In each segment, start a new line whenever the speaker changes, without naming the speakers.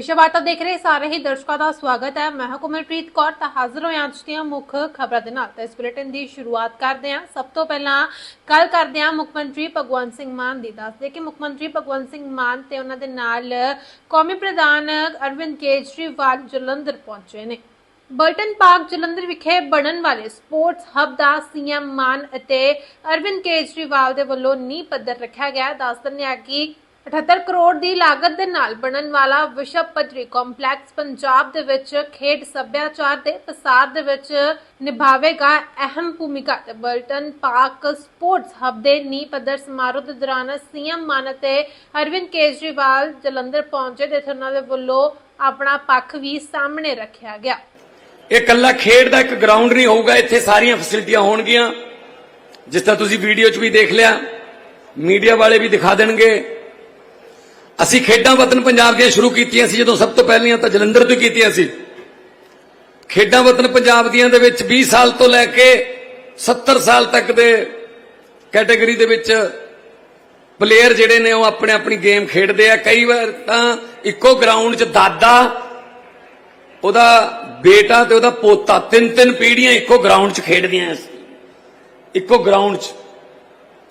ਵਿਸ਼ਵ ਵਾਰਤਾ ਦੇਖ ਰਹੇ ਸਾਰੇ ਹੀ ਦਰਸ਼ਕਾਂ ਦਾ ਸਵਾਗਤ ਹੈ। ਮੈਂ ਹਾਂ ਕੌਰ, ਤਾਂ ਹਾਜ਼ਰ ਹੋਏ ਅੱਜ ਦੀਆਂ ਮੁੱਖ ਖਬਰਾਂ ਦੇ ਨਾਲ। ਤਾਂ ਇਸ ਬੁਲੇਟਿਨ ਦੀ ਸ਼ੁਰੂਆਤ ਕਰਦੇ ਹਾਂ। ਸਭ ਤੋਂ ਪਹਿਲਾਂ ਕੱਲ ਕਰਦੇ ਹਾਂ ਮੁੱਖ ਮੰਤਰੀ ਭਗਵੰਤ ਸਿੰਘ ਮਾਨ ਦੀ। ਦੱਸਦੇ ਕਿ ਮੁੱਖ ਮੰਤਰੀ ਭਗਵੰਤ ਸਿੰਘ ਮਾਨ ਤੇ ਉਹਨਾਂ ਦੇ ਨਾਲ ਕੌਮੀ ਪ੍ਰਧਾਨ ਅਰਵਿੰਦ ਕੇਜਰੀਵਾਲ ਜਲੰਧਰ ਪਹੁੰਚੇ ਨੇ। ਬਰਟਨ ਪਾਰਕ ਜਲੰਧਰ ਵਿਖੇ ਬਣਨ ਵਾਲੇ ਸਪੋਰਟਸ ਹੱਬ ਦਾ ਸੀਐਮ ਮਾਨ ਅਤੇ ਅਰਵਿੰਦ ਕੇਜਰੀਵਾਲ ਦੇ ਵੱਲੋਂ ਨੀਂਹ ਪੱਥਰ ਰੱਖਿਆ ਗਿਆ। ਦੱਸ ਦਿੰਦੇ ਹਾਂ ਕਿ 78 ਕਰੋੜ ਦੀ ਲਾਗਤ ਦੇ ਨਾਲ ਬਣਨ ਵਾਲਾ ਵਿਸ਼ਵ ਪੱਧਰੀ ਕੰਪਲੈਕਸ ਪੰਜਾਬ ਦੇ ਵਿੱਚ ਖੇਡ ਸੱਭਿਆਚਾਰ ਦੇ ਪ੍ਰਸਾਰ ਦੇ ਵਿੱਚ ਨਿਭਾਵੇਗਾ ਅਹਿਮ ਭੂਮਿਕਾ। ਤੇ ਬਰਟਨ ਪਾਰਕ ਸਪੋਰਟਸ ਹੱਬ ਦੇ ਨੀਂਹ ਪੱਥਰ ਸਮਾਰੋਹ ਦੇ ਦੌਰਾਨ ਸੀਐਮ ਮਾਨ ਅਤੇ ਅਰਵਿੰਦ ਕੇਜਰੀਵਾਲ ਜਲੰਧਰ ਪਹੁੰਚੇ ਤੇ ਉਹਨਾਂ ਦੇ ਵੱਲੋਂ ਆਪਣਾ ਪੱਖ ਵੀ ਸਾਹਮਣੇ ਰੱਖਿਆ ਗਿਆ।
ਇਹ ਕੱਲਾ ਖੇਡ ਦਾ ਇੱਕ ਗਰਾਊਂਡ ਨਹੀਂ ਹੋਊਗਾ, ਇੱਥੇ ਸਾਰੀਆਂ ਫੈਸਿਲਿਟੀਆਂ ਹੋਣਗੀਆਂ। ਜਿਸ ਤਰ੍ਹਾਂ ਤੁਸੀਂ ਵੀਡੀਓ 'ਚ ਵੀ ਦੇਖ ਲਿਆ ਮੀਡੀਆ ਵਾਲੇ ਵੀ ਦਿਖਾ ਦੇਣਗੇ। ਅਸੀਂ ਖੇਡਾਂ ਵਤਨ ਪੰਜਾਬ ਦੀਆਂ ਸ਼ੁਰੂ ਕੀਤੀਆਂ ਸੀ, ਜਦੋਂ ਸਭ ਤੋਂ ਪਹਿਲੀਆਂ ਤਾਂ ਜਲੰਧਰ ਤੋਂ ਕੀਤੀਆਂ ਸੀ। ਖੇਡਾਂ ਵਤਨ ਪੰਜਾਬ ਦੀਆਂ ਦੇ ਵਿੱਚ 20 ਸਾਲ ਤੋਂ ਲੈ ਕੇ 70 ਸਾਲ ਤੱਕ ਦੇ ਕੈਟਾਗਰੀ ਦੇ ਵਿੱਚ ਪਲੇਅਰ ਜਿਹੜੇ ਨੇ ਉਹ ਆਪਣੇ ਆਪਣੀ ਗੇਮ ਖੇਡਦੇ ਆ। ਕਈ ਵਾਰ ਤਾਂ ਇੱਕੋ ਗਰਾਊਂਡ 'ਚ ਦਾਦਾ, ਉਹਦਾ ਬੇਟਾ ਤੇ ਉਹਦਾ ਪੋਤਾ, ਤਿੰਨ ਤਿੰਨ ਪੀੜ੍ਹੀਆਂ ਇੱਕੋ ਗਰਾਊਂਡ 'ਚ ਖੇਡਦੀਆਂ ਇੱਕੋ ਗਰਾਊਂਡ 'ਚ।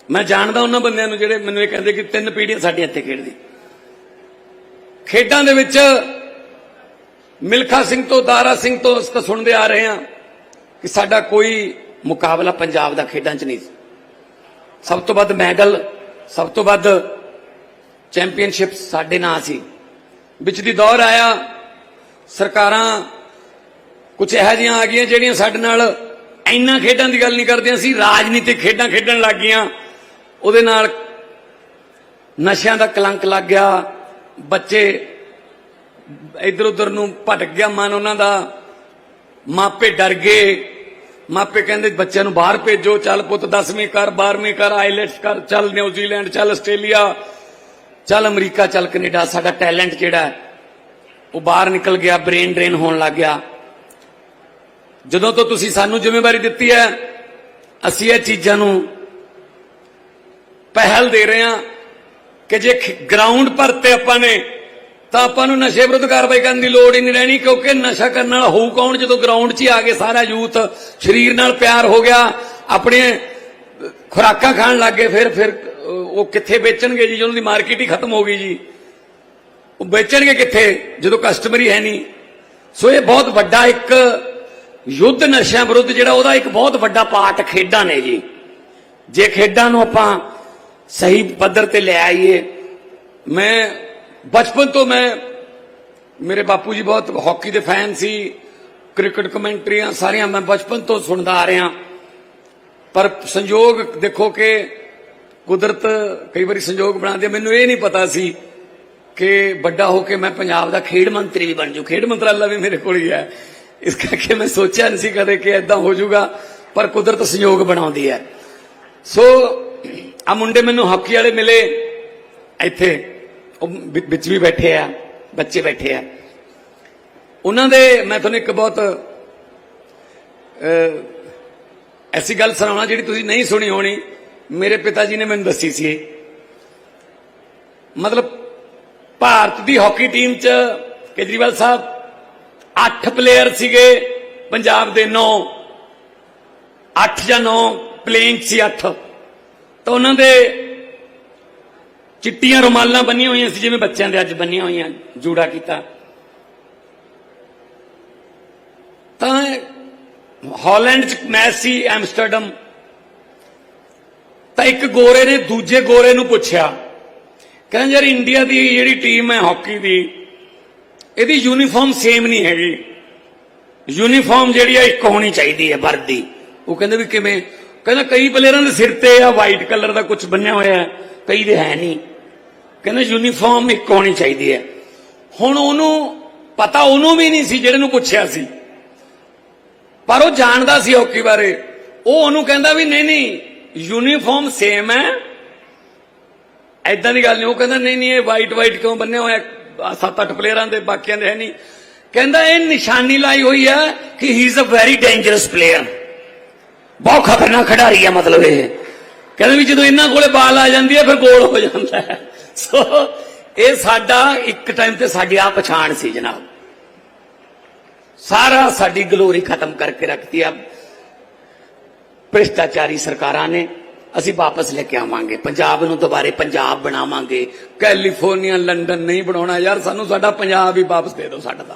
ਮੈਂ ਜਾਣਦਾ ਉਹਨਾਂ ਬੰਦਿਆਂ ਨੂੰ ਜਿਹੜੇ ਮੈਨੂੰ ਇਹ ਕਹਿੰਦੇ ਕਿ ਤਿੰਨ ਪੀੜ੍ਹੀਆਂ ਸਾਡੇ ਇੱਥੇ ਖੇਡਦੀ ਖੇਡਾਂ ਦੇ ਵਿੱਚ ਮਿਲਖਾ ਸਿੰਘ ਤੋਂ, ਦਾਰਾ ਸਿੰਘ ਤੋਂ ਅਸੀਂ ਸੁਣਦੇ ਆ ਰਹੇ ਹਾਂ ਕਿ ਸਾਡਾ ਕੋਈ ਮੁਕਾਬਲਾ ਪੰਜਾਬ ਦਾ ਖੇਡਾਂ 'ਚ ਨਹੀਂ ਸੀ। ਸਭ ਤੋਂ ਵੱਧ ਮੈਡਲ, ਸਭ ਤੋਂ ਵੱਧ ਚੈਂਪੀਅਨਸ਼ਿਪ ਸਾਡੇ ਨਾਂ ਸੀ। ਵਿੱਚ ਦੀ ਦੌਰ ਆਇਆ, ਸਰਕਾਰਾਂ ਕੁਝ ਇਹੋ ਜਿਹੀਆਂ ਆ ਗਈਆਂ ਜਿਹੜੀਆਂ ਸਾਡੇ ਨਾਲ ਇੰਨਾ ਖੇਡਾਂ ਦੀ ਗੱਲ ਨਹੀਂ ਕਰਦੀਆਂ ਸੀ, ਰਾਜਨੀਤਿਕ ਖੇਡਾਂ ਖੇਡਣ ਲੱਗ ਗਈਆਂ। ਉਹਦੇ ਨਾਲ ਨਸ਼ਿਆਂ ਦਾ ਕਲੰਕ ਲੱਗ ਗਿਆ ਬੱਚੇ ਇਧਰ ਉਧਰ ਨੂੰ ਭਟਕ ਗਿਆ ਮਨ ਉਹਨਾਂ ਦਾ। ਮਾਪੇ ਡਰ ਗਏ। ਮਾਪੇ ਕਹਿੰਦੇ, ਬੱਚਿਆਂ ਨੂੰ ਬਾਹਰ ਭੇਜੋ, ਚੱਲ ਪੁੱਤ 10ਵੀਂ ਕਰ 12ਵੀਂ ਕਰ ਆਈਲੈਟਸ ਕਰ ਚੱਲ ਨਿਊਜ਼ੀਲੈਂਡ ਚੱਲ ਆਸਟ੍ਰੇਲੀਆ, ਚੱਲ ਅਮਰੀਕਾ, ਚੱਲ ਕੈਨੇਡਾ, ਸਾਡਾ ਟੈਲੈਂਟ ਜਿਹੜਾ ਹੈ? ਉਹ ਬਾਹਰ ਨਿਕਲ ਗਿਆ, ਬ੍ਰੇਨ ਡਰੇਨ ਹੋਣ ਲੱਗ ਗਿਆ। ਜਦੋਂ ਤੋਂ ਤੁਸੀਂ ਸਾਨੂੰ ਜ਼ਿੰਮੇਵਾਰੀ ਦਿੱਤੀ ਹੈ, ਅਸੀਂ ਇਹ ਚੀਜ਼ਾਂ ਨੂੰ ਪਹਿਲ ਦੇ ਰਹੇ ਹਾਂ। ਕਿ ਜੇ ਗਰਾਊਂਡ ਭਰਤੇ ਆਪਾਂ ਨੇ, ਤਾਂ ਆਪਾਂ ਨੂੰ ਨਸ਼ੇ ਵਿਰੁੱਧ ਕਾਰਵਾਈ ਕਰਨ ਦੀ ਲੋੜ ਹੀ ਨਹੀਂ ਰਹਿਣੀ, ਕਿਉਂਕਿ ਨਸ਼ਾ ਕਰਨ ਵਾਲਾ ਹੋਊ ਕੌਣ? ਜਦੋਂ ਗਰਾਊਂਡ 'ਚ ਹੀ ਆ ਕੇ ਸਾਰਾ ਯੂਥ ਸਰੀਰ ਨਾਲ ਪਿਆਰ ਹੋ ਗਿਆ, ਆਪਣੇ ਖੁਰਾਕਾਂ ਖਾਣ ਲੱਗ ਗਏ, ਫਿਰ ਫਿਰ ਉਹ ਕਿੱਥੇ ਵੇਚਣਗੇ ਜੀ? ਉਹਨਾਂ ਦੀ ਮਾਰਕੀਟ ਹੀ ਖਤਮ ਹੋ ਗਈ ਜੀ। ਉਹ ਵੇਚਣਗੇ ਕਿੱਥੇ? ਜਦੋਂ ਕਸਟਮਰ ਹੀ ਹੈ ਨਹੀਂ। ਸੋ ਇਹ ਬਹੁਤ ਵੱਡਾ ਇੱਕ ਯੁੱਧ ਨਸ਼ਿਆਂ ਵਿਰੁੱਧ ਜਿਹੜਾ, ਉਹਦਾ ਇੱਕ ਬਹੁਤ ਵੱਡਾ ਪਾਰਟ ਖੇਡਾਂ ਨੇ ਜੀ। ਜੇ ਖੇਡਾਂ ਨੂੰ ਆਪਾਂ ਸਹੀ ਪੱਧਰ ਤੇ ਲੈ ਆਈਏ ਮੈਂ ਬਚਪਨ ਤੋਂ ਮੈਂ ਮੇਰੇ ਬਾਪੂ ਜੀ ਬਹੁਤ ਹਾਕੀ ਦੇ ਫੈਨ ਸੀ ਕ੍ਰਿਕਟ ਕਮੈਂਟਰੀਆਂ ਸਾਰੀਆਂ ਮੈਂ ਬਚਪਨ ਤੋਂ ਸੁਣਦਾ ਆ ਰਿਹਾ ਪਰ ਸੰਯੋਗ ਦੇਖੋ ਕਿ ਕੁਦਰਤ ਕਈ ਵਾਰੀ ਸੰਯੋਗ ਬਣਾਉਂਦੀ ਮੈਨੂੰ ਇਹ ਨਹੀਂ ਪਤਾ ਸੀ ਕਿ ਵੱਡਾ ਹੋ ਕੇ ਮੈਂ ਪੰਜਾਬ ਦਾ ਖੇਡ ਮੰਤਰੀ ਵੀ ਬਣ ਜੂ ਖੇਡ ਮੰਤਰਾਲਾ ਵੀ ਮੇਰੇ ਕੋਲ ਹੀ ਹੈ ਇਸ ਕਰਕੇ ਮੈਂ ਸੋਚਿਆ ਨਹੀਂ ਸੀ ਕਦੇ ਕਿ ਐਦਾਂ ਹੋ ਜਾਊਗਾ ਪਰ ਕੁਦਰਤ ਸੰਯੋਗ ਬਣਾਉਂਦੀ ਹੈ ਸੋ ਆ ਮੁੰਡੇ ਮੈਨੂੰ ਹਾਕੀ ਵਾਲੇ ਮਿਲੇ। ਇੱਥੇ ਉਹ ਵਿੱਚ ਵੀ ਬੈਠੇ ਆ, ਬੱਚੇ ਬੈਠੇ ਆ। ਉਹਨਾਂ ਦੇ, ਮੈਂ ਤੁਹਾਨੂੰ ਇੱਕ ਬਹੁਤ ਐਸੀ ਗੱਲ ਸੁਣਾਉਣਾ ਜਿਹੜੀ ਤੁਸੀਂ ਨਹੀਂ ਸੁਣੀ ਹੋਣੀ। ਮੇਰੇ ਪਿਤਾ ਜੀ ਨੇ ਮੈਨੂੰ ਦੱਸੀ ਸੀ ਮਤਲਬ ਭਾਰਤ ਦੀ ਹਾਕੀ ਟੀਮ 'ਚ ਕੇਜਰੀਵਾਲ ਸਾਹਿਬ 8 ਪਲੇਅਰ ਸੀਗੇ, ਪੰਜਾਬ ਦੇ 9 8 ਜਾਂ 9 ਪਲੇਇੰਗ ਸੀ 8 ਤਾਂ ਉਹਨਾਂ ਦੇ ਚਿੱਟੀਆਂ ਰੁਮਾਲਾਂ ਬੰਨੀਆਂ ਹੋਈਆਂ ਸੀ, ਜਿਵੇਂ ਬੱਚਿਆਂ ਦੇ ਅੱਜ ਬੰਨੀਆਂ ਹੋਈਆਂ, ਜੂੜਾ ਕੀਤਾ। ਤਾਂ ਹਾਲੈਂਡ ਚ ਮੈਚ ਸੀ, ਐਮਸਟਰਡਮ। ਤਾਂ ਇੱਕ ਗੋਰੇ ਨੇ ਦੂਜੇ ਗੋਰੇ ਨੂੰ ਪੁੱਛਿਆ, ਕਹਿੰਦਾ ਯਾਰ ਇੰਡੀਆ ਦੀ ਜਿਹੜੀ ਟੀਮ ਹੈ ਹਾਕੀ ਦੀ, ਇਹਦੀ ਯੂਨੀਫਾਰਮ ਸੇਮ ਨਹੀਂ ਹੈਗੀ। ਯੂਨੀਫਾਰਮ ਜਿਹੜੀ ਹੈ ਇੱਕ ਹੋਣੀ ਚਾਹੀਦੀ ਹੈ ਵਰਦੀ। ਉਹ ਕਹਿੰਦੇ ਵੀ ਕਿਵੇਂ? ਕਹਿੰਦਾ ਕਈ ਪਲੇਅਰਾਂ ਦੇ ਸਿਰ ਤੇ ਆ ਵਾਈਟ ਕਲਰ ਦਾ ਕੁਝ ਬੰਨਿਆ ਹੋਇਆ ਹੈ, ਕਈ ਦੇ ਹੈ ਨਹੀਂ। ਕਹਿੰਦਾ ਯੂਨੀਫਾਰਮ ਇੱਕ ਹੋਣੀ ਚਾਹੀਦੀ ਹੈ। ਹੁਣ ਉਹਨੂੰ ਪਤਾ ਉਹਨੂੰ ਵੀ ਨਹੀਂ ਸੀ ਜਿਹੜੇ ਨੂੰ ਪੁੱਛਿਆ ਸੀ। ਪਰ ਉਹ ਜਾਣਦਾ ਸੀ ਹਾਕੀ ਬਾਰੇ। ਉਹ ਉਹਨੂੰ ਕਹਿੰਦਾ ਵੀ ਨਹੀਂ ਨਹੀਂ ਯੂਨੀਫਾਰਮ ਸੇਮ ਹੈ। ਐਦਾਂ ਦੀ ਗੱਲ ਨਹੀਂ, ਉਹ ਕਹਿੰਦਾ ਨਹੀਂ ਨਹੀਂ, ਇਹ ਵਾਈਟ ਵਾਈਟ ਕਿਉਂ ਬੰਨਿਆ ਹੋਇਆ ਸੱਤ ਅੱਠ ਪਲੇਅਰਾਂ ਦੇ, ਬਾਕੀਆਂ ਦੇ ਹੈ ਨਹੀਂ। ਕਹਿੰਦਾ ਇਹ ਨਿਸ਼ਾਨੀ ਲਾਈ ਹੋਈ ਹੈ ਕਿ he is a very dangerous player ਬਹੁਤ ਖਤਰਨਾਕ ਖਿਡਾਰੀ ਹੈ ਮਤਲਬ ਇਹ। ਕਹਿੰਦੇ ਵੀ ਜਦੋਂ ਇਹਨਾਂ ਕੋਲੇ ਬਾਲ ਆ ਜਾਂਦੀ ਹੈ, ਫਿਰ ਗੋਲ ਹੋ ਜਾਂਦਾ ਹੈ। ਸੋ
ਇਹ ਸਾਡਾ ਇੱਕ ਟਾਈਮ ਤੇ ਸਾਡੀ ਆ ਪਛਾਣ ਸੀ ਜਨਾਬ। ਸਾਰਾ ਸਾਡੀ ਗਲੋਰੀ ਖਤਮ ਕਰਕੇ ਰੱਖਤੀ ਆ। ਭ੍ਰਿਸ਼ਟਾਚਾਰੀ ਸਰਕਾਰਾਂ ਨੇ, ਅਸੀਂ ਵਾਪਸ ਲੈ ਕੇ ਆਵਾਂਗੇ। ਪੰਜਾਬ ਨੂੰ ਦੁਬਾਰੇ ਪੰਜਾਬ ਬਣਾਵਾਂਗੇ। ਕੈਲੀਫੋਰਨੀਆ, ਲੰਡਨ ਨਹੀਂ ਬਣਾਉਣਾ ਯਾਰ, ਸਾਨੂੰ ਸਾਡਾ ਪੰਜਾਬ ਹੀ ਵਾਪਸ ਦੇ ਦਿਓ ਸਾਡਾ ਤਾਂ।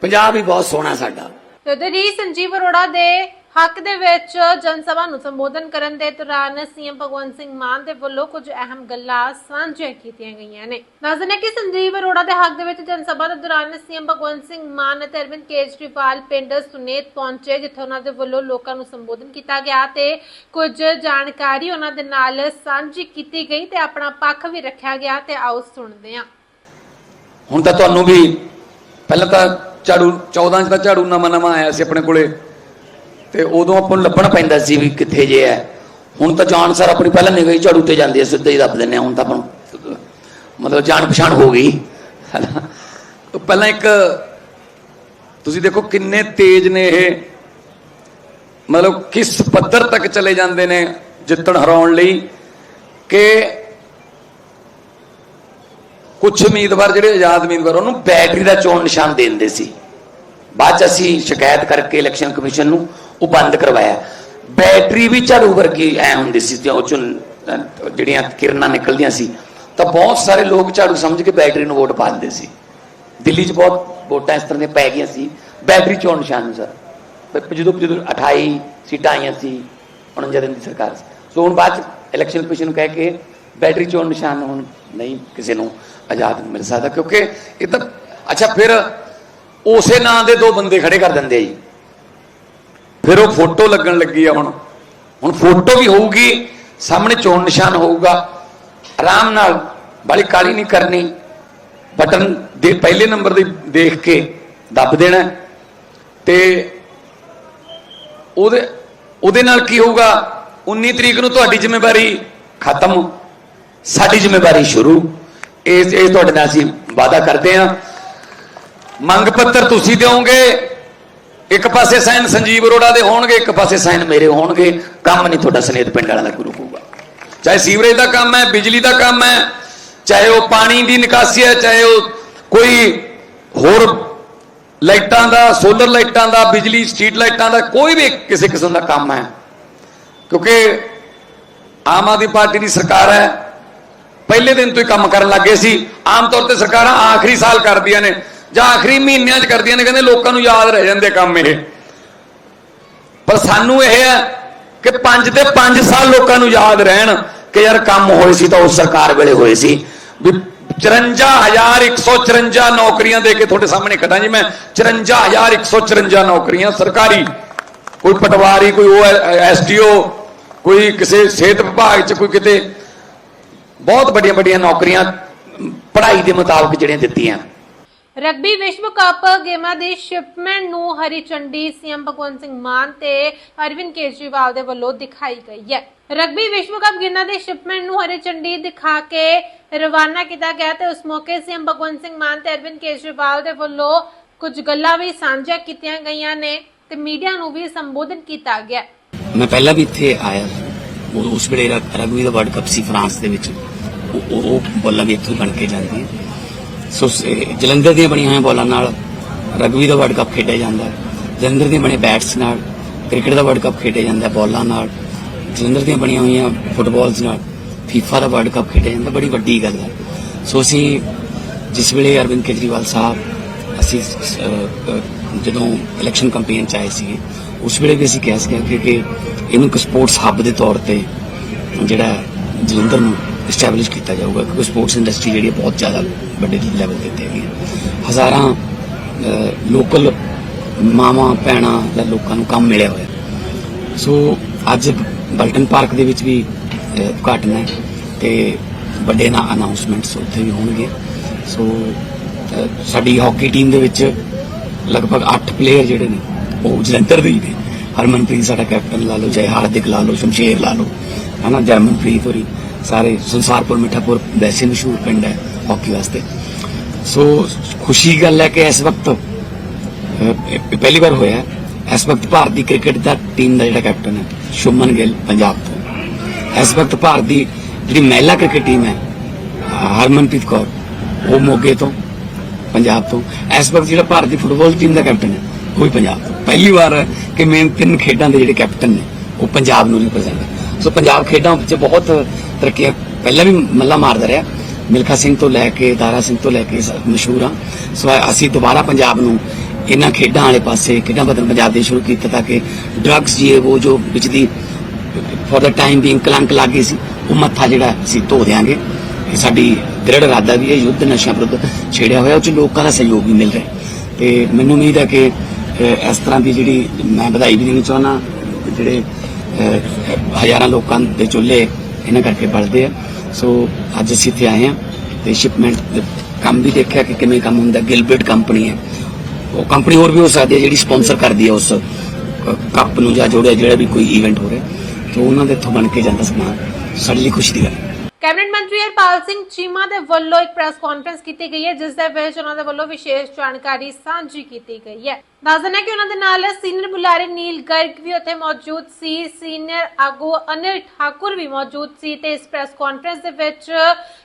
ਪੰਜਾਬ ਹੀ ਬਹੁਤ ਸੋਹਣਾ ਸਾਡਾ।
ਤੇ ਸੰਜੀਵ ਅਰੋੜਾ ਦੇ ਹੱਕ ਦੇ ਵਿੱਚ ਜਨ ਸਭਾ ਨੂੰ ਸੰਬੋਧਨ ਕਰਨ ਦੇ ਦੌਰਾਨ ਸੀਐਮ ਭਗਵੰਤ ਸਿੰਘ ਮਾਨ ਦੇ ਵੱਲੋਂ ਕੁਝ ਅਹਿਮ ਗੱਲਾਂ ਸਾਂਝੀਆਂ ਕੀਤੀਆਂ ਗਈਆਂ ਨੇ। ਦੱਸਦੇ ਕਿ ਸੰਜੀਵ ਅਰੋੜਾ ਦੇ ਹੱਕ ਦੇ ਵਿੱਚ ਜਨ ਸਭਾ ਦੇ ਦੌਰਾਨ ਸੀਐਮ ਭਗਵੰਤ ਸਿੰਘ ਮਾਨ ਅਤੇ ਅਰਵਿੰਦ ਕੇਜਰੀਵਾਲ ਪਿੰਡ ਸੁਨੇਤ ਪਹੁੰਚੇ, ਜਿੱਥੇ ਉਹਨਾਂ ਦੇ ਵੱਲੋਂ ਲੋਕਾਂ ਨੂੰ ਸੰਬੋਧਨ ਕੀਤਾ ਗਿਆ ਤੇ ਕੁਝ ਜਾਣਕਾਰੀ ਉਹਨਾਂ ਦੇ ਨਾਲ ਸਾਂਝੀ ਕੀਤੀ ਗਈ ਤੇ ਆਪਣਾ ਪੱਖ ਵੀ ਰੱਖਿਆ ਗਿਆ ਤੇ ਆਓ ਸੁਣਦੇ ਹਾਂ।
ਹੁਣ ਤਾਂ ਤੁਹਾਨੂੰ ਵੀ ਪਹਿਲਾਂ ਤਾਂ ਝਾੜੂ 14 ਚ ਤਾਂ ਝਾੜੂ ਨਵਾਂ ਨਵਾਂ ਆਇਆ ਸੀ ਆਪਣੇ ਕੋਲੇ। ਤੇ ਉਦੋਂ ਆਪਾਂ ਨੂੰ ਲੱਭਣਾ ਪੈਂਦਾ ਸੀ ਵੀ ਕਿੱਥੇ ਜੇ ਹੈ। ਹੁਣ ਤਾਂ ਜਾਣ ਸਰ ਆਪਣੀ ਪਹਿਲਾਂ ਨਿਗਾਹ ਹੀ ਝਾੜੂ ਤੇ ਜਾਂਦੀ ਹੈ ਸਿੱਧਾ ਹੀ ਦੱਬ ਦਿੰਦੇ ਹੁਣ ਤਾਂ ਆਪਾਂ ਮਤਲਬ ਜਾਣ ਪਛਾਣ ਹੋ ਗਈ। ਪਹਿਲਾਂ ਇੱਕ ਤੁਸੀਂ ਦੇਖੋ ਕਿੰਨੇ ਤੇਜ਼ ਨੇ ਇਹ। ਮਤਲਬ ਕਿਸ ਪੱਧਰ ਤੱਕ ਚਲੇ ਜਾਂਦੇ ਨੇ ਜਿੱਤਣ ਹਰਾਉਣ ਲਈ ਕਿ ਕੁਝ ਉਮੀਦਵਾਰ ਜਿਹੜੇ ਆਜ਼ਾਦ ਉਮੀਦਵਾਰ, ਉਹਨੂੰ ਬੈਟਰੀ ਦਾ ਚੋਣ ਨਿਸ਼ਾਨ ਦੇ ਦਿੰਦੇ ਸੀ। ਬਾਅਦ ਚ ਅਸੀਂ ਸ਼ਿਕਾਇਤ ਕਰਕੇ ਇਲੈਕਸ਼ਨ ਕਮਿਸ਼ਨ ਨੂੰ ਉਹ ਬੰਦ ਕਰਵਾਇਆ। ਬੈਟਰੀ ਵੀ ਝਾੜੂ ਵਰਗੀ ਐ ਹੁੰਦੀ ਸੀ ਤੇ ਉਹ ਚੋਂ ਜਿਹੜੀਆਂ ਕਿਰਨਾਂ ਨਿਕਲਦੀਆਂ ਸੀ ਤਾਂ ਬਹੁਤ ਸਾਰੇ ਲੋਕ ਝਾੜੂ ਸਮਝ ਕੇ ਬੈਟਰੀ ਨੂੰ ਵੋਟ ਪਾ ਦਿੰਦੇ ਸੀ। ਦਿੱਲੀ 'ਚ ਬਹੁਤ ਵੋਟਾਂ ਇਸ ਤਰ੍ਹਾਂ ਦੀਆਂ ਪੈ ਗਈਆਂ ਸੀ। ਬੈਟਰੀ ਚੋਣ ਨਿਸ਼ਾਨ ਨੂੰ ਸਰ। ਜਦੋਂ ਜਦੋਂ 28 ਸੀਟਾਂ ਆਈਆਂ ਸੀ 49 ਦਿਨ ਦੀ ਸਰਕਾਰ ਸੀ। ਸੋ ਹੁਣ ਬਾਅਦ 'ਚ ਇਲੈਕਸ਼ਨ ਕਮਿਸ਼ਨ ਨੂੰ ਕਹਿ ਕੇ ਬੈਟਰੀ ਚੋਣ ਨਿਸ਼ਾਨ ਹੁਣ ਨਹੀਂ ਕਿਸੇ ਨੂੰ ਆਜ਼ਾਦ ਮਿਲ ਸਕਦਾ ਕਿਉਂਕਿ ਇਹ ਤਾਂ ਅੱਛਾ ਫਿਰ ਉਸੇ ਨਾਂ ਦੇ ਦੋ ਬੰਦੇ ਖੜੇ ਕਰ ਦਿੰਦੇ ਆ ਜੀ। ਫਿਰ ਉਹ ਫੋਟੋ ਲੱਗਣ ਲੱਗੀ ਆ ਹੁਣ। ਹੁਣ ਫੋਟੋ ਵੀ ਹੋਊਗੀ, ਸਾਹਮਣੇ ਚੋਣ ਨਿਸ਼ਾਨ ਹੋਊਗਾ। ਆਰਾਮ ਨਾਲ ਬਾਲੀ ਕਾਲੀ ਨਹੀਂ ਕਰਨੀ। ਬਟਨ ਦੇ ਪਹਿਲੇ ਨੰਬਰ ਦੇ ਦੇਖ ਕੇ ਦੱਬ ਦੇਣਾ। ਹੈ ਤੇ ਉਹਦੇ ਉਹਦੇ ਨਾਲ ਕੀ ਹੋਊਗਾ? 19 ਤਰੀਕ ਨੂੰ ਤੁਹਾਡੀ ਜ਼ਿੰਮੇਵਾਰੀ ਖਤਮ। ਸਾਡੀ ਜ਼ਿੰਮੇਵਾਰੀ ਸ਼ੁਰੂ। ਇਹ ਇਹ ਤੁਹਾਡੇ ਨਾਲ ਅਸੀਂ ਵਾਅਦਾ ਕਰਦੇ ਹਾਂ। ਮੰਗ ਪੱਤਰ ਤੁਸੀਂ ਦਿਓਗੇ। ਇੱਕ ਪਾਸੇ ਸਾਈਨ ਸੰਜੀਵ ਅਰੋੜਾ ਦੇ ਹੋਣਗੇ, ਇੱਕ ਪਾਸੇ ਸਾਈਨ ਮੇਰੇ ਹੋਣਗੇ। ਕੰਮ ਨਹੀਂ ਤੁਹਾਡਾ ਸਨੇਤ ਪਿੰਡ ਵਾਲਾ ਦਾ ਗੁਰੂ ਹੋਊਗਾ। ਚਾਹੇ ਸੀਵਰੇਜ ਦਾ ਕੰਮ ਹੈ, ਬਿਜਲੀ ਦਾ ਕੰਮ ਹੈ, ਚਾਹੇ ਉਹ ਪਾਣੀ ਦੀ ਨਿਕਾਸੀ ਹੈ, ਚਾਹੇ ਉਹ ਕੋਈ ਹੋਰ ਲਾਈਟਾਂ ਦਾ, ਸੋਲਰ ਲਾਈਟਾਂ ਦਾ, ਬਿਜਲੀ ਸਟਰੀਟ ਲਾਈਟਾਂ ਦਾ, ਕੋਈ ਵੀ ਕਿਸੇ ਕਿਸਮ ਦਾ ਕੰਮ ਹੈ। ਕਿਉਂਕਿ ਆਮ ਆਦਮੀ ਪਾਰਟੀ ਦੀ ਸਰਕਾਰ ਹੈ। ਪਹਿਲੇ ਦਿਨ ਤੋਂ ਹੀ ਕੰਮ ਕਰਨ ਲੱਗੇ ਸੀ। ਆਮ ਤੌਰ ਤੇ ਸਰਕਾਰਾਂ ਆਖਰੀ ਸਾਲ ਕਰਦੀਆਂ ਨੇ। ਜਾਂ ਆਖਰੀ ਮਹੀਨਿਆਂ 'ਚ ਕਰਦੀਆਂ ਨੇ, ਕਹਿੰਦੇ ਲੋਕਾਂ ਨੂੰ ਯਾਦ ਰਹਿ ਜਾਂਦੇ ਕੰਮ ਇਹ। ਪਰ ਸਾਨੂੰ ਇਹ ਹੈ ਕਿ 5 ਤੇ 5 ਸਾਲ ਲੋਕਾਂ ਨੂੰ ਯਾਦ ਰਹਿਣ ਕਿ ਯਾਰ ਕੰਮ ਹੋਏ ਸੀ ਤਾਂ ਉਸ ਸਰਕਾਰ ਵੇਲੇ ਹੋਏ ਸੀ। ਵੀ 54154 ਨੌਕਰੀਆਂ ਦੇ ਕੇ ਤੁਹਾਡੇ ਸਾਹਮਣੇ ਖੜਾ ਜੀ ਮੈਂ। 54154 ਨੌਕਰੀਆਂ, ਸਰਕਾਰੀ। ਕੋਈ ਪਟਵਾਰੀ, ਕੋਈ ਉਹ ਐਸਡੀਓ ਕੋਈ ਕਿਸੇ ਸਿਹਤ ਵਿਭਾਗ 'ਚ, ਕੋਈ ਕਿਤੇ। ਬਹੁਤ ਵੱਡੀਆਂ ਵੱਡੀਆਂ ਨੌਕਰੀਆਂ ਪੜ੍ਹਾਈ ਦੇ ਮੁਤਾਬਕ ਜਿਹੜੀਆਂ ਦਿੱਤੀਆਂ।
ਰਗਬੀ ਵਿਸ਼ਵ ਕੱਪ ਗੇਮਾਂ ਦੀ ਸ਼ਿਪਮੈਂਟ ਨੂੰ ਹਰੀ ਝੰਡੀ ਸੀਐਮ ਭਗਵੰਤ ਸਿੰਘ ਮਾਨ ਤੇ ਅਰਵਿੰਦ ਕੇਜਰੀਵਾਲ ਦੇ ਵੱਲੋਂ ਦਿਖਾਈ ਗਈ ਹੈ। ਰਗਬੀ ਵਿਸ਼ਵ ਕੱਪ ਗੇਮਾਂ ਦੀ ਸ਼ਿਪਮੈਂਟ ਨੂੰ ਹਰੀ ਝੰਡੀ ਦਿਖਾ ਕੇ ਰਵਾਨਾ ਕੀਤਾ ਗਿਆ ਤੇ ਉਸ ਮੌਕੇ ਸੀਐਮ ਭਗਵੰਤ ਸਿੰਘ ਮਾਨ ਤੇ ਅਰਵਿੰਦ ਕੇਜਰੀਵਾਲ ਦੇ ਵੱਲੋਂ ਕੁਝ ਗੱਲਾਂ ਵੀ ਸਾਂਝਾ ਕੀਤੀਆਂ ਗਈਆਂ ਨੇ ਤੇ ਮੀਡੀਆ ਨੂੰ ਵੀ ਸੰਬੋਧਨ ਕੀਤਾ ਗਿਆ।
ਮੈਂ ਪਹਿਲਾਂ ਵੀ ਇੱਥੇ ਆਇਆ। ਉਸ ਵੇਲੇ ਰਗਬੀ ਦਾ ਵਰਲਡ ਕੱਪ ਸੀ ਫਰਾਂਸ ਦੇ ਵਿੱਚ। ਉਹ- ਉਹ ਵੀ ਇੱਥੋਂ ਹੀ ਬਣ ਕੇ ਜਾਂਦੀ ਹੈ। ਸੋ ਜਲੰਧਰ ਦੀਆਂ ਬਣੀਆਂ ਹੋਈਆਂ ਬੋਲਾਂ ਨਾਲ ਰਗਬੀ ਦਾ ਵਰਲਡ ਕੱਪ ਖੇਡਿਆ ਜਾਂਦਾ ਹੈ। ਜਲੰਧਰ ਦੀਆਂ ਬਣੇ ਬੈਟਸ ਨਾਲ, ਕ੍ਰਿਕਟ ਦਾ ਵਰਲਡ ਕੱਪ ਖੇਡਿਆ ਜਾਂਦਾ ਬੋਲਾਂ ਨਾਲ। ਜਲੰਧਰ ਦੀਆਂ ਬਣੀਆਂ ਹੋਈਆਂ ਫੁੱਟਬਾਲਸ ਨਾਲ ਫੀਫਾ ਦਾ ਵਰਲਡ ਕੱਪ ਖੇਡਿਆ ਜਾਂਦਾ, ਬੜੀ ਵੱਡੀ ਗੱਲ ਹੈ। ਸੋ ਅਸੀਂ ਜਿਸ ਵੇਲੇ ਅਰਵਿੰਦ ਕੇਜਰੀਵਾਲ ਸਾਹਿਬ ਅਸੀਂ ਜਦੋਂ ਇਲੈਕਸ਼ਨ ਕੈਂਪੇਨ ਚ ਆਏ ਸੀਗੇ, ਉਸ ਵੇਲੇ ਵੀ ਅਸੀਂ ਕਿਹਾ ਸੀਗਾ ਕਿ ਇਹਨੂੰ ਇੱਕ ਸਪੋਰਟਸ ਹੱਬ ਦੇ ਤੌਰ ਤੇ ਜਿਹੜਾ ਜਲੰਧਰ ਨੂੰ ਐਸਟੈਬਲਿਸ਼ ਕੀਤਾ ਜਾਊਗਾ ਕਿਉਂਕਿ ਸਪੋਰਟਸ ਇੰਡਸਟਰੀ ਜਿਹੜੀ ਬਹੁਤ ਜ਼ਿਆਦਾ ਵੱਡੇ ਲੈਵਲ ਤੇ ਹੈਗੀ ਹੈ। ਹਜ਼ਾਰਾਂ ਲੋਕਲ ਮਾਵਾਂ, ਭੈਣਾਂ ਦਾ ਲੋਕਾਂ ਨੂੰ ਕੰਮ ਮਿਲਿਆ ਹੋਇਆ। ਸੋ ਅੱਜ ਬਲਟਨ ਪਾਰਕ ਦੇ ਵਿੱਚ ਵੀ ਉਦਘਾਟਨ ਹੈ ਤੇ ਵੱਡੇ ਨਾ ਅਨਾਉਂਸਮੈਂਟਸ ਉੱਥੇ ਵੀ ਹੋਣਗੇ। ਸੋ ਸਾਡੀ ਹਾਕੀ ਟੀਮ ਦੇ ਵਿੱਚ ਲਗਭਗ 8 ਪਲੇਅਰ ਜਿਹੜੇ ਨੇ, ਉਹ ਜਲੰਧਰ ਦੇ ਹੀ ਨੇ। ਹਰਮਨਪ੍ਰੀਤ, ਸਾਡਾ ਕੈਪਟਨ ਲਾ ਲਓ ਜੈ ਹਾਰਦਿਕ ਲਾ ਲਓ, ਸ਼ਮਸ਼ੇਰ ਲਾ ਲਓ। ਹਨਾ, ਜਰਮਨਪ੍ਰੀਤ ਹੋਰੀ। ਸਾਰੇ ਸੰਸਾਰਪੁਰ, ਮਿੱਠਾਪੁਰ, ਵੈਸੇ ਮਸ਼ਹੂਰ ਪਿੰਡ ਹੈ, ਹਾਕੀ ਵਾਸਤੇ। ਸੋ, ਖੁਸ਼ੀ ਗੱਲ ਹੈ ਕਿ ਇਸ ਵਕਤ ਪਹਿਲੀ ਵਾਰ ਹੋਇਆ ਇਸ ਵਕਤ ਭਾਰਤੀ ਕ੍ਰਿਕਟ ਦਾ ਟੀਮ ਦਾ ਜਿਹੜਾ ਕੈਪਟਨ ਹੈ ਸ਼ੁਮਨ ਗਿੱਲ, ਪੰਜਾਬ ਤੋਂ। ਇਸ ਵਕਤ ਭਾਰਤ ਦੀ ਜਿਹੜੀ ਮਹਿਲਾ ਕ੍ਰਿਕਟ ਟੀਮ ਹੈ, ਹਰਮਨਪ੍ਰੀਤ ਕੌਰ, ਉਹ ਮੋਗੇ ਤੋਂ, ਪੰਜਾਬ ਤੋਂ। ਇਸ ਵਕਤ ਜਿਹੜਾ ਭਾਰਤੀ ਫੁੱਟਬਾਲ ਟੀਮ ਦਾ ਕੈਪਟਨ ਹੈ, ਉਹ ਵੀ ਪੰਜਾਬ ਤੋਂ। ਪਹਿਲੀ ਵਾਰ ਹੈ ਕਿ ਮੇਨ ਤਿੰਨ ਖੇਡਾਂ ਦੇ ਜਿਹੜੇ ਕੈਪਟਨ ਨੇ, ਉਹ ਪੰਜਾਬ ਨੂੰ ਰਿਪਰੈਜ਼ੈਂਟ ਸੋ, ਪੰਜਾਬ ਖੇਡਾਂ ਵਿੱਚ ਬਹੁਤ ਤਰੱਕੀਆਂ ਪਹਿਲਾਂ ਵੀ ਮੱਲਾ ਮਾਰਦਾ ਰਿਹਾ। ਮਿਲਖਾ ਸਿੰਘ ਤੋਂ ਲੈ ਕੇ ਦਾਰਾ ਸਿੰਘ ਤੋਂ ਲੈ ਕੇ ਮਸ਼ਹੂਰ ਆ। ਸੋ ਅਸੀਂ ਦੁਬਾਰਾ ਪੰਜਾਬ ਨੂੰ ਇਹਨਾਂ ਖੇਡਾਂ ਵਾਲੇ ਪਾਸੇ, ਖੇਡਾਂ ਬਦਲ ਪੰਜਾਬ ਦੇ ਸ਼ੁਰੂ ਕੀਤਾ ਤਾਂ ਕਿ ਡਰੱਗਸ ਜੀ ਉਹ ਜੋ ਵਿੱਚ ਦੀ ਫॉर ਦਾ ਟਾਈਮ ਬੀਇੰਗ ਕਲੰਕ ਲੱਗੀ ਸੀ, ਉਹ ਮੱਥਾ ਜਿਹੜਾ ਅਸੀਂ ਧੋ ਦਿਆਂਗੇ। ਇਹ ਸਾਡੀ ਦ੍ਰਿੜ ਇਰਾਦਾ ਵੀ ਹੈ, ਯੁੱਧ ਨਸ਼ਾ ਵਿਰੁੱਧ ਛੇੜਿਆ ਹੋਇਆ, ਉਹ ਚ ਲੋਕਾਂ ਦਾ ਸਹਿਯੋਗ ਵੀ ਮਿਲ ਰਿਹਾ। ਤੇ ਮੈਨੂੰ ਉਮੀਦ ਹੈ ਕਿ ਇਸ ਤਰ੍ਹਾਂ ਦੀ ਜਿਹੜੀ ਮੈਂ ਵਧਾਈ ਵੀ ਦੇਣੀ ਚਾਹੁੰਦਾ, ਜਿਹੜੇ ਹਜ਼ਾਰਾਂ ਲੋਕਾਂ ਦੇ ਚੁੱਲ੍ਹੇ ਇਹਨਾਂ ਕਰਕੇ ਬਲਦੇ ਆ। ਸੋ ਅੱਜ ਅਸੀਂ ਇੱਥੇ ਆਏ ਹਾਂ ਤੇ ਸ਼ਿਪਮੈਂਟ ਕੰਮ ਵੀ ਦੇਖਿਆ ਕਿ ਕਿਵੇਂ ਕੰਮ ਹੁੰਦਾ। ਗਿਲਬਰਟ ਕੰਪਨੀ ਹੈ। ਉਹ ਕੰਪਨੀ ਹੋਰ ਵੀ ਹੋ ਸਕਦੀ ਹੈ ਜਿਹੜੀ ਸਪਾਂਸਰ ਕਰਦੀ ਹੈ ਉਸ ਕੱਪ ਨੂੰ ਜਾਂ ਜੋੜਿਆ ਜਿਹੜਾ ਵੀ ਕੋਈ ਇਵੈਂਟ ਹੋ ਰਿਹਾ। ਤੇ ਉਹਨਾਂ ਦੇ ਇੱਥੋਂ ਬਣ ਕੇ ਜਾਂਦਾ ਸਮਾਨ। ਸਾਡੇ ਲਈ ਖੁਸ਼ੀ ਦੀ ਗੱਲ ਹੈ।
ਕੈਬਨਿਟ ਮੰਤਰੀ ਹਰਪਾਲ ਸਿੰਘ ਚੀਮਾ ਦੇ ਵੱਲੋਂ ਇੱਕ ਪ੍ਰੈਸ ਕਾਨਫਰੰਸ ਕੀਤੀ ਗਈ ਹੈ, ਜਿਸ ਦੇ ਵਿੱਚ ਉਹਨਾਂ ਦੇ ਵੱਲੋਂ ਵਿਸ਼ੇਸ਼ ਜਾਣਕਾਰੀ ਸਾਂਝੀ ਕੀਤੀ ਗਈ ਹੈ। ਦੱਸ ਕਿ ਉਹਨਾਂ ਦੇ ਨਾਲ ਸੀਨੀਅਰ ਬੁਲਾਰੇ ਨੀਲ ਗਰਗ ਵੀ ਉੱਥੇ ਮੌਜੂਦ ਸੀ, ਸੀਨੀਅਰ ਆਗੂ ਅਨਿਲ ਠਾਕੁਰ ਵੀ ਮੌਜੂਦ ਸੀ ਤੇ ਇਸ ਪ੍ਰੈਸ ਕਾਨਫਰੰਸ ਦੇ ਵਿੱਚ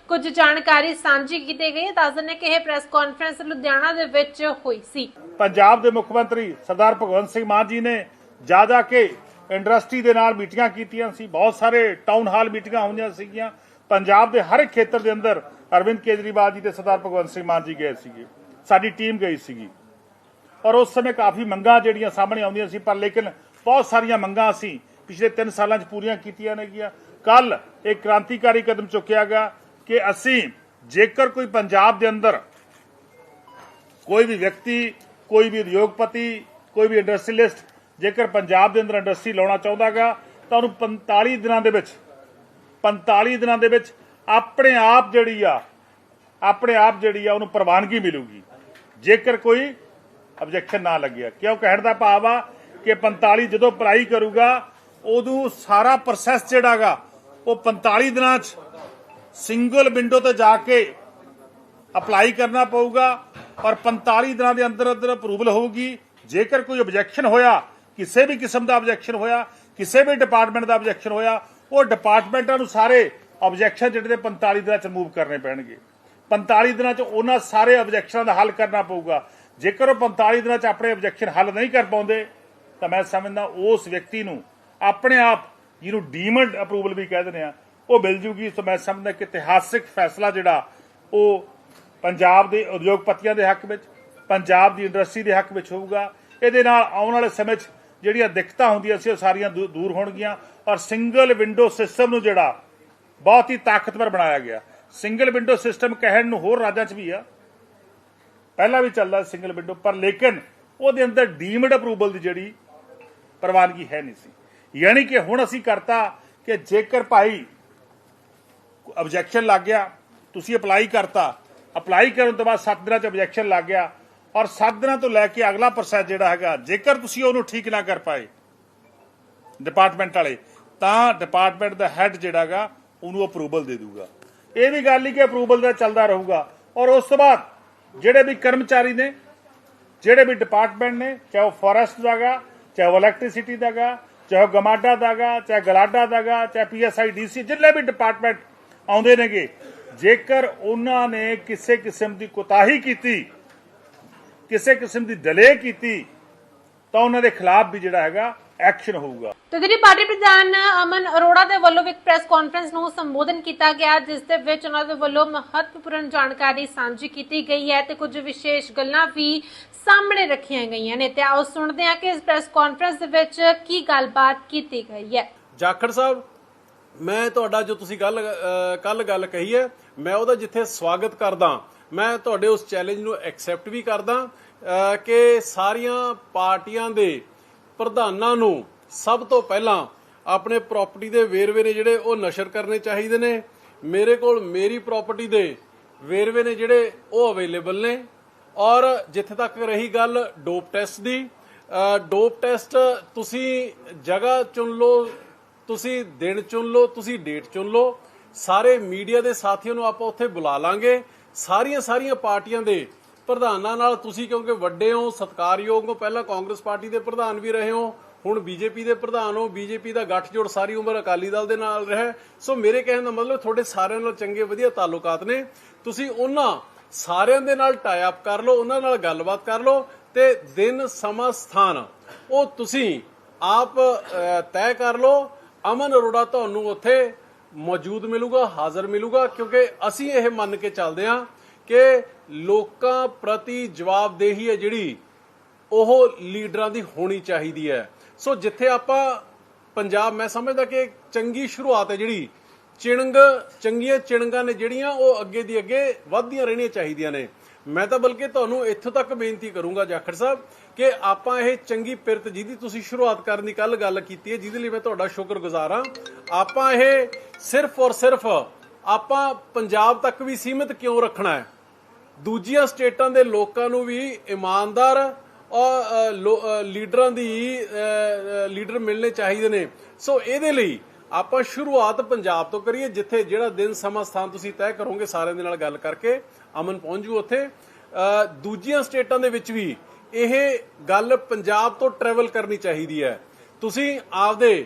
ਕੁਝ ਜਾਣਕਾਰੀ ਸਾਂਝੀ ਕੀਤੀ ਗਈ ਹੈ। ਦੱਸ ਕਿ ਇਹ ਪ੍ਰੈਸ ਕਾਨਫਰੰਸ ਲੁਧਿਆਣਾ ਦੇ ਵਿੱਚ ਹੋਈ ਸੀ।
ਪੰਜਾਬ ਦੇ ਮੁੱਖ ਮੰਤਰੀ ਸਰਦਾਰ ਭਗਵੰਤ ਸਿੰਘ ਮਾਨ ਜੀ ਨੇ ਜਾ ਜਾ ਕੇ ਇੰਡਸਟਰੀ ਦੇ ਨਾਲ ਮੀਟਿੰਗਾਂ ਕੀਤੀਆਂ ਸੀ। ਬਹੁਤ ਸਾਰੇ ਟਾਊਨ ਹਾਲ ਮੀਟਿੰਗਾਂ ਹੋਈਆਂ ਸੀਗੀਆਂ। ਪੰਜਾਬ ਦੇ ਹਰ ਇੱਕ ਖੇਤਰ ਦੇ ਅੰਦਰ ਅਰਵਿੰਦ ਕੇਜਰੀਵਾਲ ਜੀ ਤੇ ਸਰਦਾਰ ਭਗਵੰਤ ਸਿੰਘ ਮਾਨ ਜੀ ਗਏ ਸੀਗੇ। ਸਾਡੀ ਟੀਮ ਗਈ ਸੀਗੀ। ਔਰ ਉਸ ਸਮੇਂ ਕਾਫੀ ਮੰਗਾਂ ਜਿਹੜੀਆਂ ਸਾਹਮਣੇ ਆਉਂਦੀਆਂ ਸੀ, ਪਰ ਲੇਕਿਨ ਬਹੁਤ ਸਾਰੀਆਂ ਮੰਗਾਂ ਅਸੀਂ ਪਿਛਲੇ 3 ਸਾਲਾਂ 'ਚ ਪੂਰੀਆਂ ਕੀਤੀਆਂ ਨੇਗੀਆਂ ਕੱਲ ਇੱਕ ਕ੍ਰਾਂਤੀਕਾਰੀ ਕਦਮ ਚੁੱਕਿਆ ਗਿਆ ਕਿ ਅਸੀਂ ਜੇਕਰ ਕੋਈ ਪੰਜਾਬ ਦੇ ਅੰਦਰ ਕੋਈ ਵੀ ਵਿਅਕਤੀ, ਕੋਈ ਵੀ ਉਦਯੋਗਪਤੀ, ਕੋਈ ਵੀ ਇੰਡਸਟਰੀਲਿਸਟ ਜੇਕਰ ਪੰਜਾਬ ਦੇ ਅੰਦਰ ਇੰਡਸਟਰੀ ਲਾਉਣਾ ਚਾਹੁੰਦਾਗਾ ਤਾਂ ਉਹਨੂੰ 45 ਦਿਨਾਂ ਦੇ ਵਿੱਚ 45 ਦਿਨਾਂ ਦੇ ਵਿੱਚ ਆਪਣੇ ਆਪ ਜਿਹੜੀ ਆ, ਆਪਣੇ ਆਪ ਜਿਹੜੀ ਆ, ਉਹਨੂੰ ਪ੍ਰਵਾਨਗੀ ਮਿਲੂਗੀ। ਜੇਕਰ ਕੋਈ ਆਬਜੈਕਸ਼ਨ ਨਾ ਲੱਗਿਆ ਕਿਉਂ ਕਹਿਣ ਦਾ ਭਾਵ ਆ ਕਿ 45 ਜਦੋਂ ਅਪਲਾਈ ਕਰੂਗਾ, ਉਦੋਂ ਸਾਰਾ ਪ੍ਰੋਸੈਸ ਜਿਹੜਾਗਾ ਉਹ 45 ਦਿਨਾਂ 'ਚ ਸਿੰਗਲ ਵਿੰਡੋ ਤੇ ਜਾ ਕੇ ਅਪਲਾਈ ਕਰਨਾ ਪਊਗਾ ਔਰ 45 ਦਿਨਾਂ ਦੇ ਅੰਦਰ ਅੰਦਰ ਅਪਰੂਵਲ ਹੋਊਗੀ। ਜੇਕਰ ਕੋਈ ਆਬਜੈਕਸ਼ਨ ਹੋਇਆ, ਕਿਸੇ ਵੀ ਕਿਸਮ ਦਾ ਆਬਜੈਕਸ਼ਨ ਹੋਇਆ, ਕਿਸੇ ਵੀ ਡਿਪਾਰਟਮੈਂਟ ਦਾ ਆਬਜੈਕਸ਼ਨ ਹੋਇਆ ਉਹ ਡਿਪਾਰਟਮੈਂਟਾਂ ਨੂੰ ਸਾਰੇ ਆਬਜੈਕਸ਼ਨ ਜਿਹੜੇ ਨੇ 45 ਦਿਨਾਂ ਚ ਰਿਮੂਵ ਕਰਨੇ ਪੈਣਗੇ। 45 ਦਿਨਾਂ ਚ ਉਹਨਾਂ ਸਾਰੇ ਆਬਜੈਕਸ਼ਨਾਂ ਦਾ ਹੱਲ ਕਰਨਾ ਪਊਗਾ। ਜੇਕਰ ਉਹ 45 ਦਿਨਾਂ ਚ ਆਪਣੇ ਆਬਜੈਕਸ਼ਨ ਹੱਲ ਨਹੀਂ ਕਰ ਪਾਉਂਦੇ, ਤਾਂ ਮੈਂ ਸਮਝਦਾ ਉਸ ਵਿਅਕਤੀ ਨੂੰ ਆਪਣੇ ਆਪ, ਜਿਹਨੂੰ ਡੀਮਡ ਅਪਰੂਵਲ ਵੀ ਕਹਿ ਦਿੰਦੇ ਆ, ਉਹ ਮਿਲ ਜੂਗੀ। ਸੋ ਮੈਂ ਸਮਝਦਾ ਕਿ ਇਤਿਹਾਸਿਕ ਫੈਸਲਾ ਜਿਹੜਾ, ਉਹ ਪੰਜਾਬ ਦੇ ਉਦਯੋਗਪਤੀਆਂ ਦੇ ਹੱਕ ਵਿੱਚ, ਪੰਜਾਬ ਦੀ ਇੰਡਸਟਰੀ ਦੇ ਹੱਕ ਵਿੱਚ ਹੋਊਗਾ। ਇਹਦੇ ਨਾਲ ਆਉਣ ਵਾਲੇ ਸਮੇਂ 'ਚ ਜਿਹੜੀਆਂ ਦਿੱਕਤਾਂ ਹੁੰਦੀਆਂ ਸੀ ਉਹ ਸਾਰੀਆਂ ਦੂ- ਦੂਰ ਹੋਣਗੀਆਂ ਔਰ ਸਿੰਗਲ ਵਿੰਡੋ ਸਿਸਟਮ ਨੂੰ ਜਿਹੜਾ ਬਹੁਤ ਹੀ ਤਾਕਤਵਰ ਬਣਾਇਆ ਗਿਆ। ਸਿੰਗਲ ਵਿੰਡੋ ਸਿਸਟਮ ਕਹਿਣ ਨੂੰ ਹੋਰ ਰਾਜਾਂ 'ਚ ਵੀ ਆ। ਪਹਿਲਾਂ ਵੀ ਚੱਲਦਾ ਸਿੰਗਲ ਵਿੰਡੋ ਪਰ ਲੇਕਿਨ ਉਹਦੇ ਅੰਦਰ ਡੀਮਡ ਅਪਰੂਵਲ ਦੀ ਜਿਹੜੀ ਪ੍ਰਵਾਨਗੀ ਹੈ ਨਹੀਂ ਸੀ। ਯਾਨੀ ਕਿ ਹੁਣ ਅਸੀਂ ਕਰਤਾ ਕਿ ਜੇਕਰ ਭਾਈ ਆਬਜੈਕਸ਼ਨ ਲੱਗ ਗਿਆ, ਤੁਸੀਂ ਅਪਲਾਈ ਕਰਤਾ। ਅਪਲਾਈ ਕਰਨ ਤੋਂ ਬਾਅਦ 7 ਦਿਨਾਂ ਚ ਆਬਜੈਕਸ਼ਨ ਲੱਗ ਗਿਆ ਔਰ 7 ਦਿਨਾਂ ਤੋਂ ਲੈ ਕੇ ਅਗਲਾ ਪ੍ਰੋਸੈਸ ਜਿਹੜਾ ਹੈਗਾ, ਜੇਕਰ ਤੁਸੀਂ ਉਹਨੂੰ ਠੀਕ ਨਾ ਕਰ ਪਾਏ ਡਿਪਾਰਟਮੈਂਟ ਵਾਲੇ, ਤਾਂ ਡਿਪਾਰਟਮੈਂਟ ਦਾ ਹੈੱਡ ਜਿਹੜਾਗਾ ਉਹਨੂੰ ਅਪਰੂਵਲ ਦੇ ਦੂਗਾ। ਇਹ ਵੀ ਗੱਲ ਹੀ ਕਿ ਅਪਰੂਵਲ ਦਾ ਚੱਲਦਾ ਰਹੂਗਾ। ਔਰ ਉਸ ਤੋਂ ਬਾਅਦ ਜਿਹੜੇ ਵੀ ਕਰਮਚਾਰੀ ਨੇ, ਜਿਹੜੇ ਵੀ ਡਿਪਾਰਟਮੈਂਟ ਨੇ, ਚਾਹੇ ਉਹ ਫੋਰੈਸਟ ਦਾਗਾ ਚਾਹੇ ਉਹ ਇਲੈਕਟ੍ਰਿਸਿਟੀ ਦਾਗਾ ਚਾਹੇ ਉਹ ਗਮਾਡਾ ਦਾਗਾ ਚਾਹੇ ਗਲਾਡਾ ਦਾਗਾ ਚਾਹੇ ਪੀਐਸਆਈ ਡੀਸੀ ਜਿੰਨੇ ਵੀ ਡਿਪਾਰਟਮੈਂਟ ਆਉਂਦੇ ਨੇਗੇ, ਜੇਕਰ ਉਹਨਾਂ ਨੇ ਕਿਸੇ ਕਿਸਮ ਦੀ ਕੋਤਾਹੀ ਕੀਤੀ ਕਿਸੇ ਕਿਸਮ ਦੀ ਡਿਲੇ ਕੀਤੀ ਤਾਂ ਉਹਨਾਂ ਦੇ ਖਿਲਾਫ ਵੀ ਜਿਹੜਾ ਹੈਗਾ ਐਕਸ਼ਨ ਹੋਊਗਾ।
ਤੇ ਜਿਹੜੀ ਪਾਰਟੀ ਪ੍ਰਧਾਨ ਅਮਨ ਅਰੋੜਾ ਦੇ ਵੱਲੋਂ ਵੀ ਇੱਕ ਪ੍ਰੈਸ ਕਾਨਫਰੰਸ ਨੂੰ ਸੰਬੋਧਨ ਕੀਤਾ ਗਿਆ ਜਿਸ ਦੇ ਵਿੱਚ ਉਹਨਾਂ ਦੇ ਵੱਲੋਂ ਮਹੱਤਵਪੂਰਨ ਜਾਣਕਾਰੀ ਸਾਂਝੀ ਕੀਤੀ ਗਈ ਹੈ ਤੇ ਕੁਝ ਵਿਸ਼ੇਸ਼ ਗੱਲਾਂ ਵੀ ਸਾਹਮਣੇ ਰੱਖੀਆਂ ਗਈਆਂ ਨੇ। ਤੇ ਆਓ ਸੁਣਦੇ ਹਾਂ ਕਿ ਇਸ ਪ੍ਰੈਸ ਕਾਨਫਰੰਸ ਦੇ ਵਿੱਚ ਕੀ ਗੱਲਬਾਤ ਕੀਤੀ ਗਈ ਹੈ।
ਜਾਖੜ ਸਾਹਿਬ ਮੈਂ ਤੁਹਾਡਾ ਜੋ ਤੁਸੀਂ ਗੱਲ ਕੱਲ ਗੱਲ ਕਹੀ ਹੈ ਮੈਂ ਉਹਦਾ ਜਿੱਥੇ ਸਵਾਗਤ ਕਰਦਾ ਮੈਂ ਤੁਹਾਡੇ ਉਸ ਚੈਲੰਜ ਨੂੰ ਐਕਸੈਪਟ ਵੀ ਕਰਦਾ ਕਿ ਸਾਰੀਆਂ ਪਾਰਟੀਆਂ ਦੇ ਪ੍ਰਧਾਨਾਂ ਨੂੰ ਸਭ ਤੋਂ ਪਹਿਲਾਂ ਆਪਣੇ ਪ੍ਰਾਪਰਟੀ ਦੇ ਵੇਰਵੇ ਨੇ ਜਿਹੜੇ ਉਹ ਨਸ਼ਰ ਕਰਨੇ ਚਾਹੀਦੇ ਨੇ। ਮੇਰੇ ਕੋਲ ਮੇਰੀ ਪ੍ਰਾਪਰਟੀ ਦੇ ਵੇਰਵੇ ਨੇ ਜਿਹੜੇ ਉਹ ਅਵੇਲੇਬਲ ਨੇ। ਔਰ ਜਿੱਥੇ ਤੱਕ ਰਹੀ ਗੱਲ ਡੋਪ ਟੈਸਟ ਦੀ ਡੋਪ ਟੈਸਟ ਤੁਸੀਂ ਜਗ੍ਹਾ ਚੁਣ ਲਓ, ਤੁਸੀਂ ਦਿਨ ਚੁਣ ਲਓ, ਤੁਸੀਂ ਡੇਟ ਚੁਣ ਲਓ। ਸਾਰੇ ਮੀਡੀਆ ਦੇ ਸਾਥੀਆਂ ਨੂੰ ਆਪਾਂ ਉੱਥੇ ਬੁਲਾ ਲਾਂਗੇ। ਸਾਰੀਆਂ ਸਾਰੀਆਂ ਪਾਰਟੀਆਂ ਦੇ ਪ੍ਰਧਾਨਾਂ ਨਾਲ ਤੁਸੀਂ ਕਿਉਂਕਿ ਵੱਡੇ ਹੋ, ਸਤਿਕਾਰਯੋਗ ਹੋ, ਪਹਿਲਾਂ ਕਾਂਗਰਸ ਪਾਰਟੀ ਦੇ ਪ੍ਰਧਾਨ ਵੀ ਰਹੇ ਹੋ, ਹੁਣ ਬੀਜੇਪੀ ਦੇ ਪ੍ਰਧਾਨ ਹੋ, ਬੀਜੇਪੀ ਦਾ ਗੱਠਜੋੜ ਸਾਰੀ ਉਮਰ ਅਕਾਲੀ ਦਲ ਦੇ ਨਾਲ ਰਿਹਾ ਸੋ ਮੇਰੇ ਕਹਿਣ ਦਾ ਮਤਲਬ ਤੁਹਾਡੇ ਸਾਰਿਆਂ ਨਾਲ ਚੰਗੇ ਵਧੀਆ ਤਾਲੁਕਾਤ ਨੇ। ਤੁਸੀਂ ਉਹਨਾਂ ਸਾਰਿਆਂ ਦੇ ਨਾਲ ਟਾਈ ਅਪ ਕਰ ਲਓ, ਉਹਨਾਂ ਨਾਲ ਗੱਲਬਾਤ ਕਰ ਲਓ ਤੇ ਦਿਨ ਸਮਾਂ ਸਥਾਨ, ਉਹ ਤੁਸੀਂ ਆਪ ਤੈਅ ਕਰ ਲਓ। ਅਮਨ ਅਰੋੜਾ ਤੁਹਾਨੂੰ ਉੱਥੇ ਮੌਜੂਦ ਮਿਲੂਗਾ, ਹਾਜ਼ਰ ਮਿਲੂਗਾ, ਕਿਉਂਕਿ ਅਸੀਂ ਇਹ ਮੰਨ ਕੇ ਚੱਲਦੇ ਹਾਂ ਕਿ ਲੋਕਾਂ ਪ੍ਰਤੀ ਜਵਾਬਦੇਹੀ ਹੈ ਜਿਹੜੀ ਉਹ ਲੀਡਰਾਂ ਦੀ ਹੋਣੀ ਚਾਹੀਦੀ ਹੈ। ਸੋ ਜਿੱਥੇ ਆਪਾਂ ਪੰਜਾਬ, ਮੈਂ ਸਮਝਦਾ ਕਿ ਚੰਗੀ ਸ਼ੁਰੂਆਤ ਹੈ ਜਿਹੜੀ, ਚਿਣਗ, ਚੰਗੀਆਂ ਚਿਣਗਾਂ ਨੇ ਜਿਹੜੀਆਂ ਉਹ ਅੱਗੇ ਦੀ ਅੱਗੇ ਵਧਦੀਆਂ ਰਹਿਣੀਆਂ ਚਾਹੀਦੀਆਂ ਨੇ। ਮੈਂ ਤਾਂ ਬਲਕਿ ਤੁਹਾਨੂੰ ਇੱਥੋਂ ਤੱਕ ਬੇਨਤੀ ਕਰੂੰਗਾ, ਜਾਖੜ ਸਾਹਿਬ, ਕਿ ਆਪਾਂ ਇਹ ਚੰਗੀ ਪਿਰਤ ਜਿਹਦੀ ਤੁਸੀਂ ਸ਼ੁਰੂਆਤ ਕਰਨ ਦੀ ਕੱਲ ਗੱਲ ਕੀਤੀ ਹੈ, ਜਿਹਦੇ ਲਈ ਮੈਂ ਤੁਹਾਡਾ ਸ਼ੁਕਰਗੁਜ਼ਾਰ ਹਾਂ। ਆਪਾਂ ਇਹ ਸਿਰਫ ਔਰ ਸਿਰਫ ਆਪਾਂ ਪੰਜਾਬ ਤੱਕ ਵੀ ਸੀਮਿਤ ਕਿਉਂ ਰੱਖਣਾ ਹੈ? ਦੂਜੀਆਂ ਸਟੇਟਾਂ ਦੇ ਲੋਕਾਂ ਨੂੰ ਵੀ ਇਮਾਨਦਾਰ ਔਰ ਲੀਡਰਾਂ ਦੀ ਲੀਡਰ ਮਿਲਣੇ ਚਾਹੀਦੇ ਨੇ। ਸੋ ਇਹਦੇ ਲਈ ਆਪਾਂ ਸ਼ੁਰੂਆਤ ਪੰਜਾਬ ਤੋਂ ਕਰੀਏ ਜਿੱਥੇ ਜਿਹੜਾ ਦਿਨ ਸਮਾਂ ਸਥਾਨ ਤੁਸੀਂ ਤੈਅ ਕਰੋਗੇ ਸਾਰਿਆਂ ਦੇ ਨਾਲ ਗੱਲ ਕਰਕੇ ਅਮਨ ਪਹੁੰਚ ਜੂ ਉੱਥੇ। ਅ, ਦੂਜੀਆਂ ਸਟੇਟਾਂ ਦੇ ਵਿੱਚ ਵੀ ਇਹ ਗੱਲ ਪੰਜਾਬ ਤੋਂ ਟਰੈਵਲ ਕਰਨੀ ਚਾਹੀਦੀ ਹੈ। ਤੁਸੀਂ ਆਪਦੇ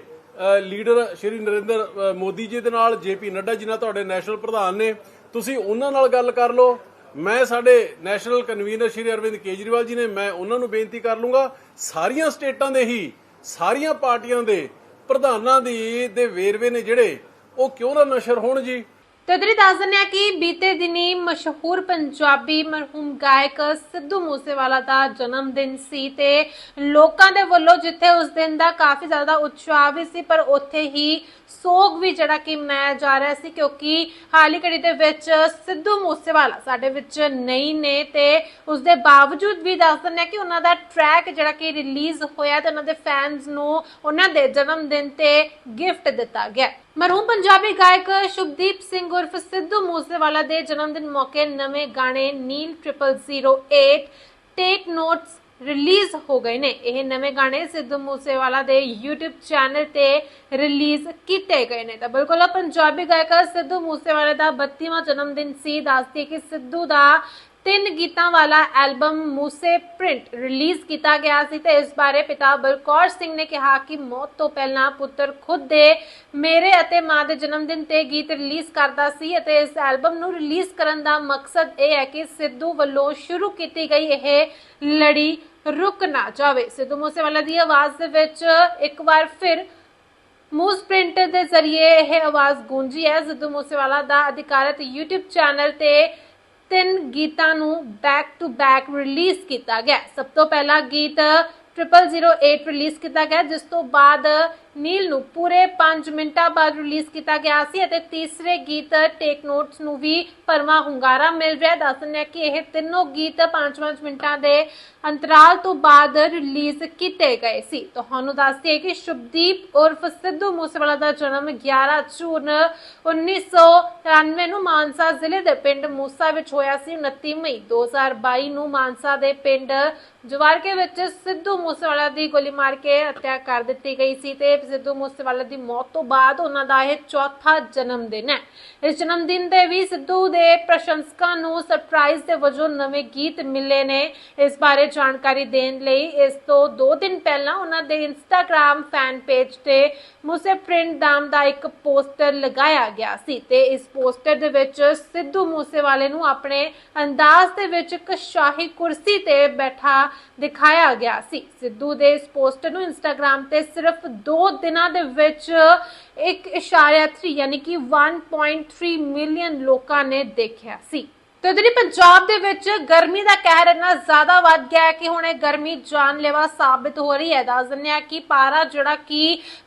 ਲੀਡਰ ਸ਼੍ਰੀ ਨਰਿੰਦਰ ਮੋਦੀ ਜੀ ਦੇ ਨਾਲ ਜੇਪੀ ਨੱਡਾ ਜੀ ਨਾਲ ਤੁਹਾਡੇ ਨੈਸ਼ਨਲ ਪ੍ਰਧਾਨ ਨੇ। ਤੁਸੀਂ ਉਹਨਾਂ ਨਾਲ ਗੱਲ ਕਰ ਲਓ। ਮੈਂ ਸਾਡੇ ਨੈਸ਼ਨਲ ਕਨਵੀਨਰ ਸ਼੍ਰੀ ਅਰਵਿੰਦ ਕੇਜਰੀਵਾਲ ਜੀ ਨੇ, ਮੈਂ ਉਹਨਾਂ ਨੂੰ ਬੇਨਤੀ ਕਰ ਲੂੰਗਾ, ਸਾਰੀਆਂ ਸਟੇਟਾਂ ਦੇ ਹੀ, ਸਾਰੀਆਂ ਪਾਰਟੀਆਂ ਦੇ ਪ੍ਰਧਾਨਾਂ ਦੀ, ਦੇ ਵੇਰਵੇ ਨੇ ਜਿਹੜੇ, ਉਹ ਕਿਉਂ ਨਾ ਨਸ਼ਰ ਹੋਣ ਜੀ?
ਤਦਰੀ ਦੱਸ ਦਿੰਦੇ ਹਾਂ ਕਿ ਬੀਤੇ ਦਿਨੀ ਮਸ਼ਹੂਰ ਪੰਜਾਬੀ ਮਰਹੂਮ ਗਾਇਕ ਸਿੱਧੂ ਮੂਸੇਵਾਲਾ ਦਾ ਜਨਮ ਦਿਨ ਸੀ ਤੇ ਲੋਕਾਂ ਦੇ ਵੱਲੋਂ ਜਿੱਥੇ ਉਸ ਦਿਨ ਦਾ ਕਾਫੀ ਜ਼ਿਆਦਾ ਉਤਸ਼ਾਹ ਵੀ ਸੀ, ਪਰ ਉੱਥੇ ਹੀ ਸੋਗ ਵੀ ਜਿਹੜਾ ਕਿ ਮਨਾਇਆ ਜਾ ਰਿਹਾ ਸੀ ਕਿਉਂਕਿ ਹਾਲੀ ਘੜੀ ਦੇ ਵਿੱਚ ਸਿੱਧੂ ਮੂਸੇਵਾਲਾ ਸਾਡੇ ਵਿੱਚ ਨਹੀਂ ਨੇ ਤੇ ਉਸ ਦੇ ਬਾਵਜੂਦ ਵੀ ਦੱਸ ਦਿੰਦੇ ਹਾਂ ਕਿ ਉਹਨਾਂ ਦਾ ਟਰੈਕ ਜਿਹੜਾ ਕਿ ਰਿਲੀਜ਼ ਹੋਇਆ ਤੇ ਉਹਨਾਂ ਦੇ ਫੈਨਸ ਨੂੰ ਉਹਨਾਂ ਦੇ ਜਨਮ ਦਿਨ ਤੇ ਗਿਫਟ ਦਿੱਤਾ ਗਿਆ। ਮਰਹੂਮ ਪੰਜਾਬੀ ਗਾਇਕ ਸ਼ੁਭਦੀਪ ਸਿੰਘ ਉਰਫ ਸਿੱਧੂ ਮੂਸੇਵਾਲਾ ਦੇ ਜਨਮ ਦਿਨ ਮੌਕੇ ਨਵੇਂ ਗਾਣੇ ਨੀਲ 0008 ਟੇਕ ਨੋਟਸ ਰਿਲੀਜ਼ ਹੋ ਗਏ ਨੇ। ਇਹ ਨਵੇਂ ਗਾਣੇ ਸਿੱਧੂ ਮੂਸੇਵਾਲਾ ਦੇ YouTube ਚੈਨਲ ਤੇ ਰਿਲੀਜ਼ ਕੀਤੇ ਗਏ ਨੇ। ਤਾਂ ਬਿਲਕੁਲ ਪੰਜਾਬੀ ਗਾਇਕ ਸਿੱਧੂ ਮੂਸੇਵਾਲਾ ਦਾ 32ਵਾਂ ਜਨਮ ਦਿਨ ਸੀ। ਦੱਸਦੀ ਕਿ ਸਿੱਧੂ ਦਾ ਤਿੰਨ ਗੀਤਾਂ ਵਾਲਾ ਐਲਬਮ ਮੂਸੇ ਪ੍ਰਿੰਟ ਰਿਲੀਜ਼ ਕੀਤਾ ਗਿਆ ਸੀ ਤੇ ਇਸ ਬਾਰੇ ਪਿਤਾ ਬਲਕੌਰ ਸਿੰਘ ਨੇ ਕਿਹਾ ਕਿ ਮੌਤ ਤੋਂ ਪਹਿਲਾਂ ਪੁੱਤਰ ਖੁਦ ਦੇ ਮੇਰੇ ਅਤੇ ਮਾਂ ਦੇ ਜਨਮ ਦਿਨ ਤੇ ਗੀਤ ਰਿਲੀਜ਼ ਕਰਦਾ ਸੀ ਅਤੇ ਇਸ ਐਲਬਮ ਨੂੰ ਰਿਲੀਜ਼ ਕਰਨ ਦਾ ਮਕਸਦ ਇਹ ਹੈ ਕਿ ਸਿੱਧੂ ਵੱਲੋਂ ਸ਼ੁਰੂ ਕੀਤੀ ਗਈ ਇਹ ਲੜੀ ਰੁਕ ਨਾ ਜਾਵੇ। ਸਿੱਧੂ ਮੂਸੇਵਾਲਾ ਦੀ ਆਵਾਜ਼ ਦੇ ਵਿੱਚ ਇੱਕ ਵਾਰ ਫਿਰ ਮੂਸ ਪ੍ਰਿੰਟ ਦੇ ਜ਼ਰੀਏ ਇਹ ਆਵਾਜ਼ ਗੂੰਜੀ ਹੈ। ਸਿੱਧੂ ਮੂਸੇਵਾਲਾ ਦਾ ਅਧਿਕਾਰਤ YouTube ਚੈਨਲ ਤੇ ਤਿੰਨ ਗੀਤਾਂ ਨੂੰ ਬੈਕ ਟੂ ਬੈਕ ਰਿਲੀਜ਼ ਕੀਤਾ ਗਿਆ। ਸਭ ਤੋਂ ਪਹਿਲਾ ਗੀਤ 0008 ਰਿਲੀਜ਼ ਕੀਤਾ ਗਿਆ, ਜਿਸ ਤੋਂ ਬਾਅਦ ਨੀਲ ਨੂੰ ਪੂਰੇ 5 ਮਿੰਟਾਂ ਬਾਅਦ ਰਿਲੀਜ਼ ਕੀਤਾ ਗਿਆ ਸੀ ਅਤੇ ਤੀਸਰੇ ਗੀਤ ਟੇਕ ਨੋਟਸ ਨੂੰ ਵੀ ਪਰਮਾ ਹੁੰਗਾਰਾ ਮਿਲ ਰਿਹਾ ਦੱਸ ਕਿ ਇਹ ਤਿੰਨੋਂ ਗੀਤ 5-5 ਮਿੰਟਾਂ ਦੇ ਅੰਤਰਾਲ ਤੋਂ ਬਾਅਦ ਰਿਲੀਜ਼ ਕੀਤੇ ਗਏ ਸੀ। ਤੁਹਾਨੂੰ ਦੱਸ ਕਿ ਸ਼ੁਭਦੀਪ ਉਰਫ ਸਿੱਧੂ ਮੂਸੇਵਾਲਾ ਦਾ ਜਨਮ 11 ਜੂਨ 1993 ਨੂੰ ਮਾਨਸਾ ਜ਼ਿਲ੍ਹੇ ਦੇ ਪਿੰਡ ਮੂਸਾ ਵਿੱਚ ਹੋਇਆ ਸੀ। 29 ਮਈ 2022 ਨੂੰ ਮਾਨਸਾ ਦੇ ਪਿੰਡ ਜਵਾਰਕੇ ਵਿੱਚ ਸਿੱਧੂ ਮੂਸੇਵਾਲਾ ਦੀ ਗੋਲੀ ਮਾਰ ਕੇ ਹੱਤਿਆ ਕਰ ਦਿੱਤੀ ਗਈ ਸੀ ਤੇ ਸਿੱਧੂ ਮੂਸੇਵਾਲਾ ਦੀ ਮੌਤ ਤੋਂ ਬਾਅਦ ਉਹਨਾਂ ਦਾ ਇਹ ਚੌਥਾ ਜਨਮ ਦਿਨ ਹੈ। ਇਸ ਜਨਮ ਦਿਨ ਤੇ ਵੀ ਸਿੱਧੂ ਦੇ ਪ੍ਰਸ਼ੰਸਕਾਂ ਨੂੰ ਸਰਪ੍ਰਾਈਜ਼ ਦੇ ਵਜੋਂ ਨਵੇਂ ਗੀਤ ਮਿਲੇ ਨੇ। ਇਸ ਬਾਰੇ ਜਾਣਕਾਰੀ ਦੇਣ ਲਈ ਇਸ ਤੋਂ 2 ਦਿਨ ਪਹਿਲਾਂ ਉਹਨਾਂ ਦੇ ਇੰਸਟਾਗ੍ਰam ਫੈਨ ਪੇਜ ਤੇ ਮੂਸੇ ਪ੍ਰਿੰਟ ਨਾਮ ਦਾ ਇੱਕ ਪੋਸਟਰ ਲਗਾਇਆ ਗਿਆ ਸੀ ਤੇ ਇਸ ਪੋਸਟਰ ਦੇ ਵਿੱਚ ਸਿੱਧੂ ਮੂਸੇਵਾਲੇ ਨੂੰ ਆਪਣੇ ਅੰਦਾਜ਼ ਦੇ ਵਿੱਚ ਇੱਕ ਸ਼ਾਹੀ ਕੁਰਸੀ ਤੇ ਬੈਠਾ ਦਿਖਾਇਆ ਗਿਆ ਸੀ। ਸਿੱਧੂ ਦੇ ਇਸ ਪੋਸਟਰ ਨੂੰ ਇੰਸਟਾਗ੍ਰam ਤੇ ਸਿਰਫ 2 ਦਿਨਾਂ ਦੇ ਵਿੱਚ 1.3 ਯਾਨੀ ਕਿ 1.3 ਮਿਲੀਅਨ ਲੋਕਾਂ ਨੇ ਦੇਖਿਆ ਸੀ। ਤੇ ਜਿਹੜੀ ਪੰਜਾਬ ਦੇ ਵਿੱਚ ਗਰਮੀ ਦਾ ਕਹਿਰ ਇੰਨਾ ਜ਼ਿਆਦਾ ਵੱਧ ਗਿਆ ਹੈ ਕਿ ਹੁਣ ਇਹ ਗਰਮੀ ਜਾਨਲੇਵਾ ਸਾਬਿਤ ਹੋ ਰਹੀ ਹੈ। ਦੱਸ ਦਿੰਦੇ ਆ ਕਿ ਪਾਰਾ ਜਿਹੜਾ ਕਿ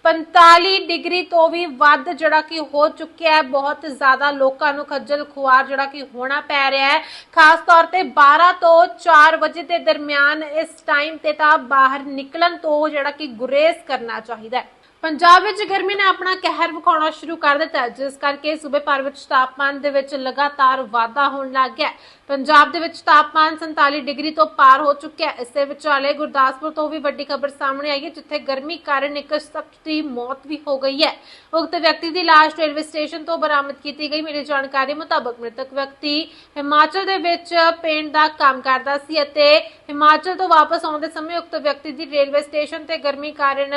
45 ਡਿਗਰੀ ਤੋਂ ਵੀ ਵੱਧ ਜਿਹੜਾ ਕਿ ਹੋ ਚੁੱਕਿਆ ਹੈ। ਬਹੁਤ ਜ਼ਿਆਦਾ ਲੋਕਾਂ ਨੂੰ ਖੱਜਲ ਖੁਆਰ ਜਿਹੜਾ ਕਿ ਹੋਣਾ ਪੈ ਰਿਹਾ ਹੈ। ਖਾਸ ਤੌਰ ਤੇ 12 ਤੋਂ 4 ਵਜੇ ਦੇ ਦਰਮਿਆਨ ਇਸ ਟਾਈਮ ਤੇ ਤਾਂ ਬਾਹਰ ਨਿਕਲਣ ਤੋਂ ਜਿਹੜਾ ਕਿ ਗੁਰੇਜ਼ ਕਰਨਾ ਚਾਹੀਦਾ ਹੈ। ਪੰਜਾਬ ਵਿੱਚ ਗਰਮੀ ਨੇ ਆਪਣਾ ਕਹਿਰ ਵਿਖਾਉਣਾ ਸ਼ੁਰੂ ਕਰ ਦਿੱਤਾ ਹੈ, ਜਿਸ ਕਰਕੇ ਸੂਬੇ ਭਰ ਵਿੱਚ ਤਾਪਮਾਨ ਦੇ ਵਿੱਚ ਲਗਾਤਾਰ ਵਾਧਾ ਹੋਣ ਲੱਗ ਗਿਆ ਪੰਜਾਬ ਦੇ ਵਿੱਚ ਤਾਪਮਾਨ 47 ਡਿਗਰੀ ਤੋਂ ਪਾਰ ਹੋ ਚੁੱਕਿਆ ਹੈ। ਇਸੇ ਵਿਚਾਲੇ ਗੁਰਦਾਸਪੁਰ ਤੋਂ ਵੀ ਵੱਡੀ ਖਬਰ ਸਾਹਮਣੇ ਆਈ ਹੈ ਜਿੱਥੇ ਗਰਮੀ ਕਾਰਨ ਇੱਕ ਸ਼ਖਸ ਦੀ ਮੌਤ ਵੀ ਹੋ ਗਈ ਹੈ। ਉਕਤ ਵਿਅਕਤੀ ਦੀ ਲਾਸ਼ ਰੇਲਵੇ ਸਟੇਸ਼ਨ ਤੋਂ ਬਰਾਮਦ ਕੀਤੀ ਗਈ। ਮਿਲੀ ਜਾਣਕਾਰੀ ਮੁਤਾਬਕ ਮ੍ਰਿਤਕ ਵਿਅਕਤੀ ਹਿਮਾਚਲ ਦੇ ਵਿੱਚ ਪੇਂਟ ਦਾ ਕੰਮ ਕਰਦਾ ਸੀ ਅਤੇ ਹਿਮਾਚਲ ਤੋਂ ਵਾਪਸ ਆਉਂਦੇ ਸਮੇਂ ਉਕਤ ਵਿਅਕਤੀ ਦੀ ਰੇਲਵੇ ਸਟੇਸ਼ਨ ਤੇ ਗਰਮੀ ਕਾਰਨ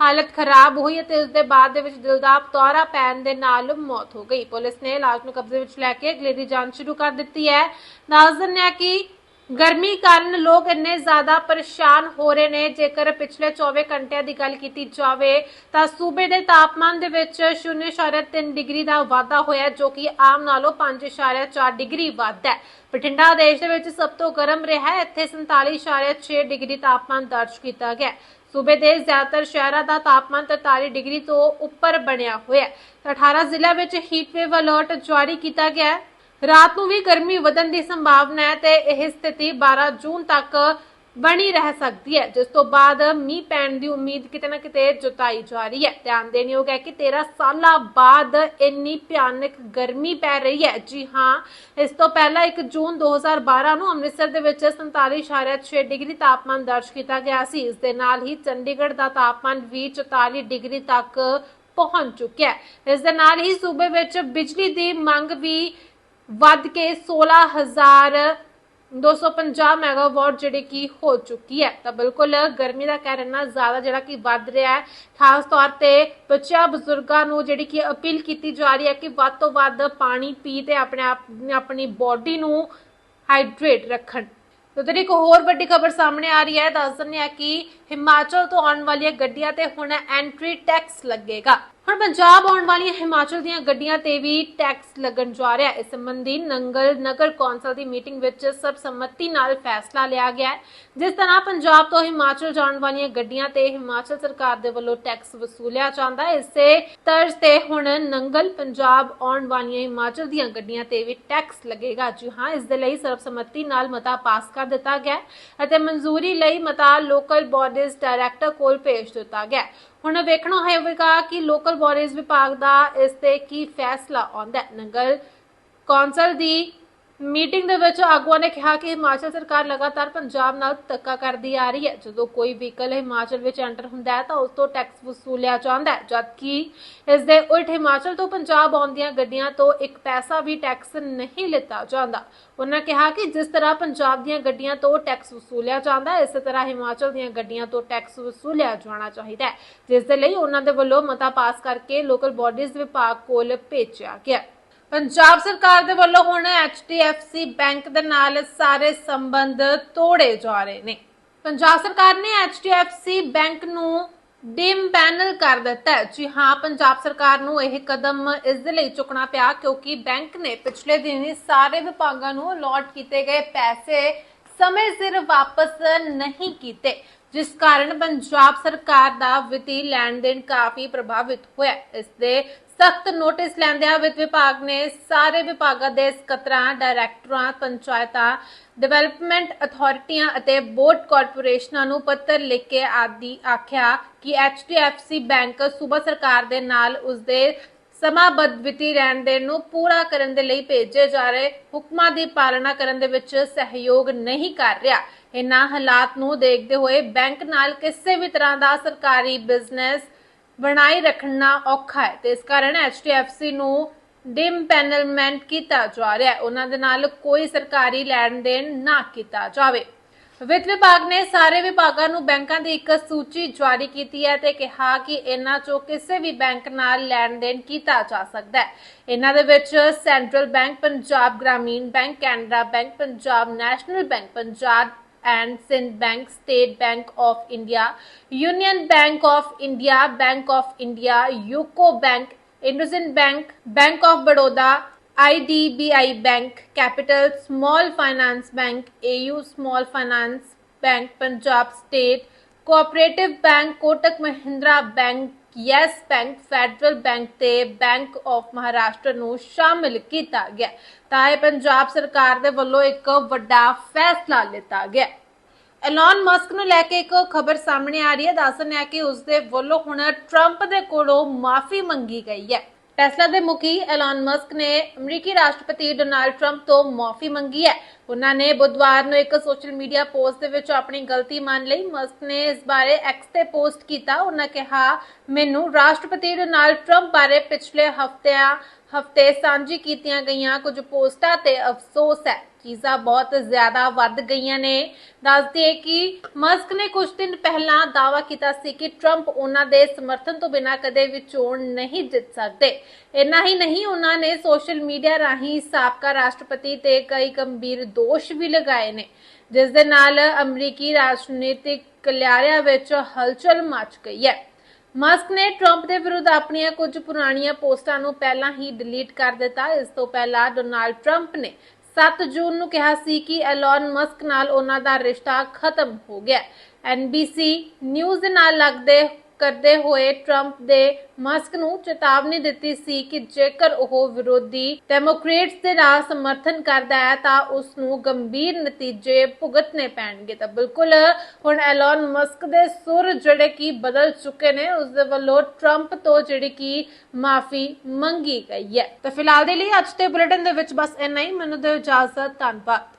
ਹਾਲਤ ਖਰਾਬ ਹੋਈ ਅਤੇ ਉਸ ਦੇ ਬਾਅਦ ਦੇ ਵਿੱਚ ਦਿਲ ਦਾ ਦੌਰਾ ਪੈਣ ਦੇ ਨਾਲ ਮੌਤ ਹੋ ਗਈ। ਪੁਲਿਸ ਨੇ ਲਾਸ਼ ਨੂੰ ਕਬਜ਼ੇ ਵਿੱਚ ਲੈ ਕੇ ਅਗਲੇ ਦੀ ਜਾਂਚ ਸ਼ੁਰੂ ਕਰ ਦਿੱਤੀ ਹੈ। ਦੱਸ ਦਿੰਦੇ ਆ ਕਿ ਗਰਮੀ ਕਾਰਨ ਲੋਕ ਇੰਨੇ ਜ਼ਿਆਦਾ ਪਰੇਸ਼ਾਨ ਹੋ ਰਹੇ ਨੇ। ਜੇਕਰ ਪਿਛਲੇ 24 ਘੰਟਿਆਂ ਦੀ ਗੱਲ ਕੀਤੀ ਜਾਵੇ, ਤਾਂ ਸੂਬੇ ਦੇ ਤਾਪਮਾਨ ਦੇ ਵਿੱਚ 0.3 ਡਿਗਰੀ ਦਾ ਵਾਧਾ ਹੋਇਆ, ਜੋ ਕਿ ਆਮ ਨਾਲੋਂ 5.4 ਡਿਗਰੀ ਵੱਧ ਹੈ। ਬਠਿੰਡਾ ਦੇਸ਼ ਦੇ ਵਿੱਚ ਸਭ ਤੋਂ ਗਰਮ ਰਿਹਾ ਹੈ। ਇੱਥੇ 47.6 ਡਿਗਰੀ ਤਾਪਮਾਨ ਦਰਜ ਕੀਤਾ ਗਿਆ ਸੂਬੇ ਦੇ ਜ਼ਿਆਦਾਤਰ ਸ਼ਹਿਰਾਂ ਦਾ ਤਾਪਮਾਨ 43 ਡਿਗਰੀ ਤੋਂ ਉੱਪਰ ਬਣਿਆ ਹੋਇਆ ਹੈ। 18 ਜ਼ਿਲ੍ਹਿਆਂ ਵਿੱਚ ਹੀਟ ਵੇਵ ਅਲਰਟ ਜਾਰੀ ਕੀਤਾ ਗਿਆ ਹੈ। ਰਾਤ ਨੂੰ ਵੀ ਗਰਮੀ ਵਧਣ ਦੀ ਸੰਭਾਵਨਾ ਹੈ ਤੇ ਇਹ ਸਥਿਤੀ 12 ਜੂਨ ਤੱਕ ਬਣੀ ਰਹਿ ਸਕਦੀ ਹੈ, ਜਿਸ ਤੋਂ ਬਾਅਦ ਮੀਂਹ ਪੈਣ ਦੀ ਉਮੀਦ ਕਿਤੇ ਨਾ ਕਿਤੇ ਜਤਾਈ ਜਾ ਰਹੀ ਹੈ। ਧਿਆਨ ਦੇਣਯੋਗ ਹੈ ਕਿ 13 ਸਾਲਾਂ ਬਾਅਦ ਇੰਨੀ ਭਿਆਨਕ ਗਰਮੀ ਪੈ ਰਹੀ ਹੈ। ਜੀ ਹਾਂ, ਇਸ ਤੋਂ ਪਹਿਲਾਂ 1 ਜੂਨ 2012 ਨੂੰ ਅੰਮ੍ਰਿਤਸਰ ਦੇ ਵਿੱਚ 47.6 ਡਿਗਰੀ ਤਾਪਮਾਨ ਦਰਜ ਕੀਤਾ ਗਿਆ ਸੀ। ਇਸ ਦੇ ਨਾਲ ਹੀ ਚੰਡੀਗੜ੍ਹ ਦਾ ਤਾਪਮਾਨ ਵੀ 44 ਡਿਗਰੀ ਤੱਕ ਪਹੁੰਚ ਚੁੱਕਿਆ ਹੈ। ਇਸ ਦੇ ਨਾਲ ਹੀ ਸੂਬੇ ਵਿੱਚ ਬਿਜਲੀ ਦੀ ਮੰਗ ਵੀ ਵੱਧ ਕੇ 16250 ਮੈਗਾਵਾਟ ਜਿਹੜੀ ਕਿ ਹੋ ਚੁੱਕੀ ਹੈ। ਤਾਂ ਬਿਲਕੁਲ ਗਰਮੀ ਦਾ ਕਹਿਰ ਇੰਨਾ ਜ਼ਿਆਦਾ ਜਿਹੜਾ ਕਿ ਵੱਧ ਰਿਹਾ ਹੈ, ਖਾਸ ਤੌਰ ਤੇ ਬੱਚਿਆਂ, ਬਜ਼ੁਰਗਾਂ ਨੂੰ ਜਿਹੜੀ ਕਿ ਅਪੀਲ ਕੀਤੀ ਜਾ ਰਹੀ ਹੈ ਕਿ ਵੱਧ ਤੋਂ ਵੱਧ ਪਾਣੀ ਪੀ ਤੇ ਆਪਣੇ ਆਪ, ਆਪਣੀ ਬਾਡੀ ਨੂੰ ਹਾਈਡਰੇਟ ਰੱਖਣ। ਤੇ ਉਧਰ ਇੱਕ ਹੋਰ ਵੱਡੀ ਖਬਰ ਸਾਹਮਣੇ ਆ ਰਹੀ ਹੈ, ਦੱਸ ਦਿੰਦੇ ਆ ਕਿ ਹਿਮਾਚਲ ਤੋਂ ਆਉਣ ਵਾਲੀਆਂ ਗੱਡੀਆਂ ਤੇ ਹੁਣ ਐਂਟਰੀ ਟੈਕਸ ਲੱਗੇਗਾ। ਹੁਣ ਪੰਜਾਬ ਆਉਣ ਵਾਲੀਆਂ ਹਿਮਾਚਲ ਦੀਆਂ ਗੱਡੀਆਂ ਤੇ ਵੀ ਟੈਕਸ ਲੱਗਣ ਜਾ ਰਿਹਾ ਹੈ। ਇਸ ਸੰਬੰਧੀ ਨੰਗਲ ਨਗਰ ਕੌਂਸਲ ਦੀ ਮੀਟਿੰਗ ਵਿੱਚ ਸਰਬਸੰਮਤੀ ਨਾਲ ਫੈਸਲਾ ਲਿਆ ਗਿਆ ਹੈ। ਜਿਸ ਤਰ੍ਹਾਂ ਪੰਜਾਬ ਤੋਂ ਹਿਮਾਚਲ ਜਾਣ ਵਾਲੀਆਂ ਗੱਡੀਆਂ ਤੇ ਹਿਮਾਚਲ ਸਰਕਾਰ ਦੇ ਵੱਲੋਂ ਟੈਕਸ ਵਸੂਲਿਆ ਜਾਂਦਾ ਹੈ। ਇਸੇ ਤਰਜ਼ ਤੇ ਹੁਣ ਨੰਗਲ ਪੰਜਾਬ ਆਉਣ ਵਾਲੀਆਂ ਹਿਮਾਚਲ ਦੀਆਂ ਗੱਡੀਆਂ ਤੇ ਵੀ ਟੈਕਸ ਲੱਗੇਗਾ। ਜੀ ਹਾਂ, ਇਸ ਦੇ ਲਈ ਸਰਬਸੰਮਤੀ ਨਾਲ ਮਤਾ ਪਾਸ ਕਰ ਦਿੱਤਾ ਗਿਆ ਅਤੇ ਮਨਜ਼ੂਰੀ ਲਈ ਮਤਾ ਲੋਕਲ ਬਾਡੀਜ਼ ਡਾਇਰੈਕਟਰ ਕੋਲ ਭੇਜ ਦਿੱਤਾ ਗਿਆ ਹੁਣ ਵੇਖਣਾ ਹੋਵੇਗਾ ਕਿ ਲੋਕਲ ਬਾਡੀਜ਼ ਵਿਭਾਗ ਦਾ ਇਸ ਤੇ ਕੀ ਫੈਸਲਾ ਆਉਂਦਾ ਨਗਰ ਕੌਂਸਲ ਦੀ ਮੀਟਿੰਗ ਦੇ ਵਿੱਚ ਆਗੂਆਂ ਨੇ ਕਿਹਾ ਕਿ ਹਿਮਾਚਲ ਸਰਕਾਰ ਲਗਾਤਾਰ ਪੰਜਾਬ ਨਾਲ ਧੱਕਾ ਕਰਦੀ ਆ ਰਹੀ ਹੈ। ਜਦੋਂ ਕੋਈ ਵਹੀਕਲ ਹਿਮਾਚਲ ਵਿੱਚ ਐਂਟਰ ਹੁੰਦਾ ਹੈ ਤਾਂ ਉਸ ਤੋਂ ਟੈਕਸ ਵਸੂਲਿਆ ਜਾਂਦਾ ਹੈ, ਜਦਕਿ ਇਸ ਦੇ ਉਲਟ ਹਿਮਾਚਲ ਤੋਂ ਪੰਜਾਬ ਆਉਂਦੀਆਂ ਗੱਡੀਆਂ ਤੋਂ ਇੱਕ ਪੈਸਾ ਵੀ ਟੈਕਸ ਨਹੀਂ ਲਿੱਤਾ ਜਾਂਦਾ। ਉਹਨਾਂ ਕਿਹਾ ਕਿ ਜਿਸ ਤਰ੍ਹਾਂ ਪੰਜਾਬ ਦੀਆਂ ਗੱਡੀਆਂ ਤੋਂ ਟੈਕਸ ਵਸੂਲਿਆ ਜਾਂਦਾ ਹੈ ਇਸੇ ਤਰ੍ਹਾਂ ਹਿਮਾਚਲ ਦੀਆਂ ਗੱਡੀਆਂ ਤੋਂ ਟੈਕਸ ਵਸੂਲਿਆ ਜਾਣਾ ਚਾਹੀਦਾ ਹੈ। ਜਿਸ ਦੇ ਲਈ ਉਹਨਾਂ ਦੇ ਵੱਲੋਂ ਮਤਾ ਪਾਸ ਕਰਕੇ ਲੋਕਲ ਬਾਡੀਜ਼ ਵਿਭਾਗ ਕੋਲ ਭੇਜਿਆ ਗਿਆ। ਪੰਜਾਬ ਸਰਕਾਰ ਦੇ ਵੱਲੋਂ ਹੁਣ HDFC ਬੈਂਕ ਦੇ ਨਾਲ ਸਾਰੇ ਸੰਬੰਧ ਤੋੜੇ ਜਾ ਰਹੇ ਨੇ। ਪੰਜਾਬ ਸਰਕਾਰ ਨੇ HDFC ਬੈਂਕ ਨੂੰ ਡਿਮ ਪੈਨਲ ਕਰ ਦਿੱਤਾ ਹੈ। ਜੀ ਹਾਂ, ਪੰਜਾਬ ਸਰਕਾਰ ਨੂੰ ਇਹ ਕਦਮ ਇਸ ਦੇ ਲਈ ਚੁੱਕਣਾ ਪਿਆ ਕਿਉਂਕਿ ਬੈਂਕ ਨੇ ਪਿਛਲੇ ਦਿਨੀ ਸਾਰੇ ਵਿਭਾਗਾਂ ਨੂੰ ਅਲਾਟ ਕੀਤੇ ਗਏ ਪੈਸੇ ਸਮੇਂ ਸਿਰ ਵਾਪਸ ਨਹੀਂ ਕੀਤੇ, ਜਿਸ ਕਾਰਨ ਪੰਜਾਬ ਸਰਕਾਰ ਦਾ ਵਿੱਤੀ ਲੈਣ ਦੇਣ ਕਾਫੀ ਪ੍ਰਭਾਵਿਤ ਹੋਇਆ ਇਸ ਦੇ ਸਖਤ ਨੋਟਿਸ ਲੈਂਦਿਆਂ ਵਿੱਤ ਵਿਭਾਗ ਨੇ ਸਾਰੇ ਵਿਭਾਗਾਂ ਦੇ ਸਕੱਤਰਾਂ, ਡਾਇਰੈਕਟਰਾਂ, ਪੰਚਾਇਤਾਂ, ਡਿਵੈਲਪਮੈਂਟ ਅਥਾਰਟੀਆਂ ਅਤੇ ਬੋਰਡ ਕਾਰਪੋਰੇਸ਼ਨਾਂ ਨੂੰ ਪੱਤਰ ਲਿਖ ਕੇ ਆਦਿ ਆਖਿਆ ਕਿ HDFC ਬੈਂਕ ਸੂਬਾ ਸਰਕਾਰ ਦੇ ਨਾਲ ਉਸਦੇ ਸਮਾਬੱਧ ਵਿੱਤੀ ਲੈਣ ਦੇਣ ਨੂੰ ਪੂਰਾ ਕਰਨ ਦੇ ਲਈ ਭੇਜੇ ਜਾ ਰਹੇ ਹੁਕਮਾਂ ਦੀ ਪਾਲਣਾ ਕਰਨ ਦੇ ਵਿੱਚ ਸਹਿਯੋਗ ਨਹੀਂ ਕਰ ਰਿਹਾ। ਇਹਨਾਂ ਹਾਲਾਤ ਨੂੰ ਦੇਖਦੇ ਹੋਏ ਬੈਂਕ ਨਾਲ ਕਿਸੇ ਵੀ ਤਰ੍ਹਾਂ ਦਾ ਸਰਕਾਰੀ ਬਿਜ਼ਨਸ ਬਣਾਈ ਰੱਖਣਾ ਔਖਾ ਹੈ ਤੇ ਇਸ ਕਾਰਨ HDFC ਨੂੰ ਡਿਮ ਪੈਨਲਮੈਂਟ ਕੀਤਾ ਜਾ ਰਿਹਾ ਹੈ। ਉਹਨਾਂ ਦੇ ਨਾਲ ਕੋਈ ਸਰਕਾਰੀ ਲੈਣ ਦੇਣ ਨਾ ਕੀਤਾ ਜਾਵੇ। ਵਿੱਤ ਵਿਭਾਗ ਨੇ ਸਾਰੇ ਵਿਭਾਗਾਂ ਨੂੰ ਬੈਂਕਾਂ ਦੀ ਇੱਕ ਸੂਚੀ ਜਾਰੀ ਕੀਤੀ ਹੈ ਤੇ ਕਿਹਾ ਕਿ ਇਹਨਾਂ ਚੋਂ ਕਿਸੇ ਵੀ ਬੈਂਕ ਨਾਲ ਲੈਣ ਦੇਣ ਕੀਤਾ ਜਾ ਸਕਦਾ ਹੈ। ਇਹਨਾਂ ਦੇ ਵਿੱਚ central bank, Punjab Gramin bank Canara bank, Punjab national bank, Punjab and Sind Bank, State Bank of India, Union Bank of India, Bank of India, UCO Bank, IndusInd Bank, Bank of Baroda, IDBI Bank, Capital Small Finance Bank, AU Small Finance Bank, Punjab State, Cooperative Bank, Kotak Mahindra Bank, yes bank, federal bank ਤੇ bank of Maharashtra ਨੂੰ ਸ਼ਾਮਿਲ ਕੀਤਾ ਗਿਆ। ਤਾਂ ਇਹ ਪੰਜਾਬ ਸਰਕਾਰ ਦੇ ਵੱਲੋਂ ਇੱਕ ਵੱਡਾ ਫੈਸਲਾ ਲਿੱਤਾ ਗਿਆ। ਐਲਨ ਮਸਕ ਨੂੰ ਲੈ ਕੇ ਇੱਕ ਖਬਰ ਸਾਹਮਣੇ ਆ ਰਹੀ ਹੈ। ਦੱਸਣ ਹੈ ਕਿ ਉਸ ਦੇ ਵੱਲੋਂ ਹੁਣ ਟਰੰਪ ਦੇ ਕੋਲੋਂ ਮਾਫੀ ਮੰਗੀ ਗਈ ਹੈ। ਟੈਸਲਾ ਦੇ ਮੁਖੀ ਐਲਨ ਮਸਕ ਨੇ ਅਮਰੀਕੀ ਰਾਸ਼ਟਰਪਤੀ ਡੋਨਾਲਡ ਟਰੰਪ ਤੋਂ ਮਾਫੀ ਮੰਗੀ ਹੈ। ਉਹਨਾਂ ਨੇ ਬੁੱਧਵਾਰ ਨੂੰ ਇੱਕ ਸੋਸ਼ਲ ਮੀਡੀਆ ਪੋਸਟ ਦੇ ਵਿੱਚ ਆਪਣੀ ਗਲਤੀ ਮੰਨ ਲਈ। ਮਸਕ ਨੇ ਇਸ ਬਾਰੇ ਐਕਸ ਤੇ ਪੋਸਟ ਕੀਤਾ। ਉਹਨਾਂ ਕਿਹਾ, ਮੈਨੂੰ ਰਾਸ਼ਟਰਪਤੀ ਡੋਨਾਲਡ ਟਰੰਪ ਬਾਰੇ ਪਿਛਲੇ ਹਫ਼ਤਿਆਂ ਹਫ਼ਤੇ ਸਾਂਝੀ ਕੀਤੀਆਂ ਗਈਆਂ ਕੁਝ ਪੋਸਟਾਂ ਤੇ ਅਫਸੋਸ ਹੈ। ਚੀਜ਼ਾਂ ਬਹੁਤ ਜ਼ਿਆਦਾ ਵੱਧ ਗਈਆਂ ਨੇ। ਦੱਸਦੇ ਕਿ ਮਸਕ ਨੇ ਕੁਝ ਦਿਨ ਪਹਿਲਾਂ ਦਾਅਵਾ ਕੀਤਾ ਸੀ ਕਿ ਟਰੰਪ ਉਹਨਾਂ ਦੇ ਸਮਰਥਨ ਤੋਂ ਬਿਨਾਂ ਕਦੇ ਵੀ ਚੋਣ ਨਹੀਂ ਜਿੱਤ ਸਕਦੇ। ਇੰਨਾ ਹੀ ਨਹੀਂ, ਉਹਨਾਂ ਨੇ ਸੋਸ਼ਲ ਮੀਡੀਆ ਰਾਹੀਂ ਸਾਬਕਾ ਰਾਸ਼ਟਰਪਤੀ ਤੇ ਕਈ ਗੰਭੀਰ ਦੋਸ਼ ਵੀ ਲਗਾਏ ਨੇ, ਜਿਸ ਦੇ ਨਾਲ ਅਮਰੀਕੀ ਰਾਜਨੀਤਿਕ ਕਲਿਆਰਿਆਂ ਵਿੱਚ ਹਲਚਲ ਮਚ ਗਈ ਹੈ। ਮਸਕ ਨੇ ਟਰੰਪ ਦੇ ਵਿਰੁੱਧ ਆਪਣੀਆਂ ਕੁਝ ਪੁਰਾਣੀਆਂ ਪੋਸਟਾਂ ਨੂੰ ਪਹਿਲਾਂ ਹੀ ਡਿਲੀਟ ਕਰ ਦਿੱਤਾ। ਇਸ ਤੋਂ ਪਹਿਲਾਂ ਡੋਨਾਲਡ ਟਰੰਪ ਨੇ 7 ਜੂਨ ਨੂੰ ਕਿਹਾ ਸੀ ਕਿ ਐਲਨ ਮਸਕ ਨਾਲ ਉਹਨਾਂ ਦਾ ਰਿਸ਼ਤਾ ਖਤਮ ਹੋ ਗਿਆ। ਐਨਬੀਸੀ ਨਿਊਜ਼ ਨਾਲ ਲੱਗਦੇ ਕਰਦੇ ਹੋਏ ਟਰੰਪ ਦੇ ਮਸਕ ਨੂੰ ਚੇਤਾਵਨੀ ਦਿੱਤੀ ਸੀ ਕਿ ਜੇਕਰ ਉਹ ਵਿਰੋਧੀ ਡੈਮੋਕ੍ਰੇਟਸ ਦੇ ਨਾਲ ਸਮਰਥਨ ਕਰਦਾ ਹੈ ਤਾਂ ਉਸ ਨੂੰ ਗੰਭੀਰ ਨਤੀਜੇ ਭੁਗਤਨੇ ਪੈਣਗੇ। ਤਾਂ ਬਿਲਕੁਲ, ਹੁਣ ਐਲਨ ਮਸਕ ਦੇ ਸੁਰ ਜਿਹੜੇ ਕਿ ਬਦਲ ਚੁੱਕੇ ਨੇ, ਉਸ ਦੇ ਵੱਲੋਂ ਟਰੰਪ ਤੋਂ ਜਿਹੜੀ ਕਿ ਮਾਫੀ ਮੰਗੀ ਗਈ ਹੈ। ਤਾਂ ਫਿਲਹਾਲ ਦੇ ਲਈ ਅੱਜ ਦੇ ਬੁਲੇਟਿਨ ਦੇ ਵਿੱਚ ਬਸ ਇੰਨਾ ਹੀ। ਮੈਨੂੰ ਦਿਓ ਇਜਾਜ਼ਤ, ਧੰਨਵਾਦ।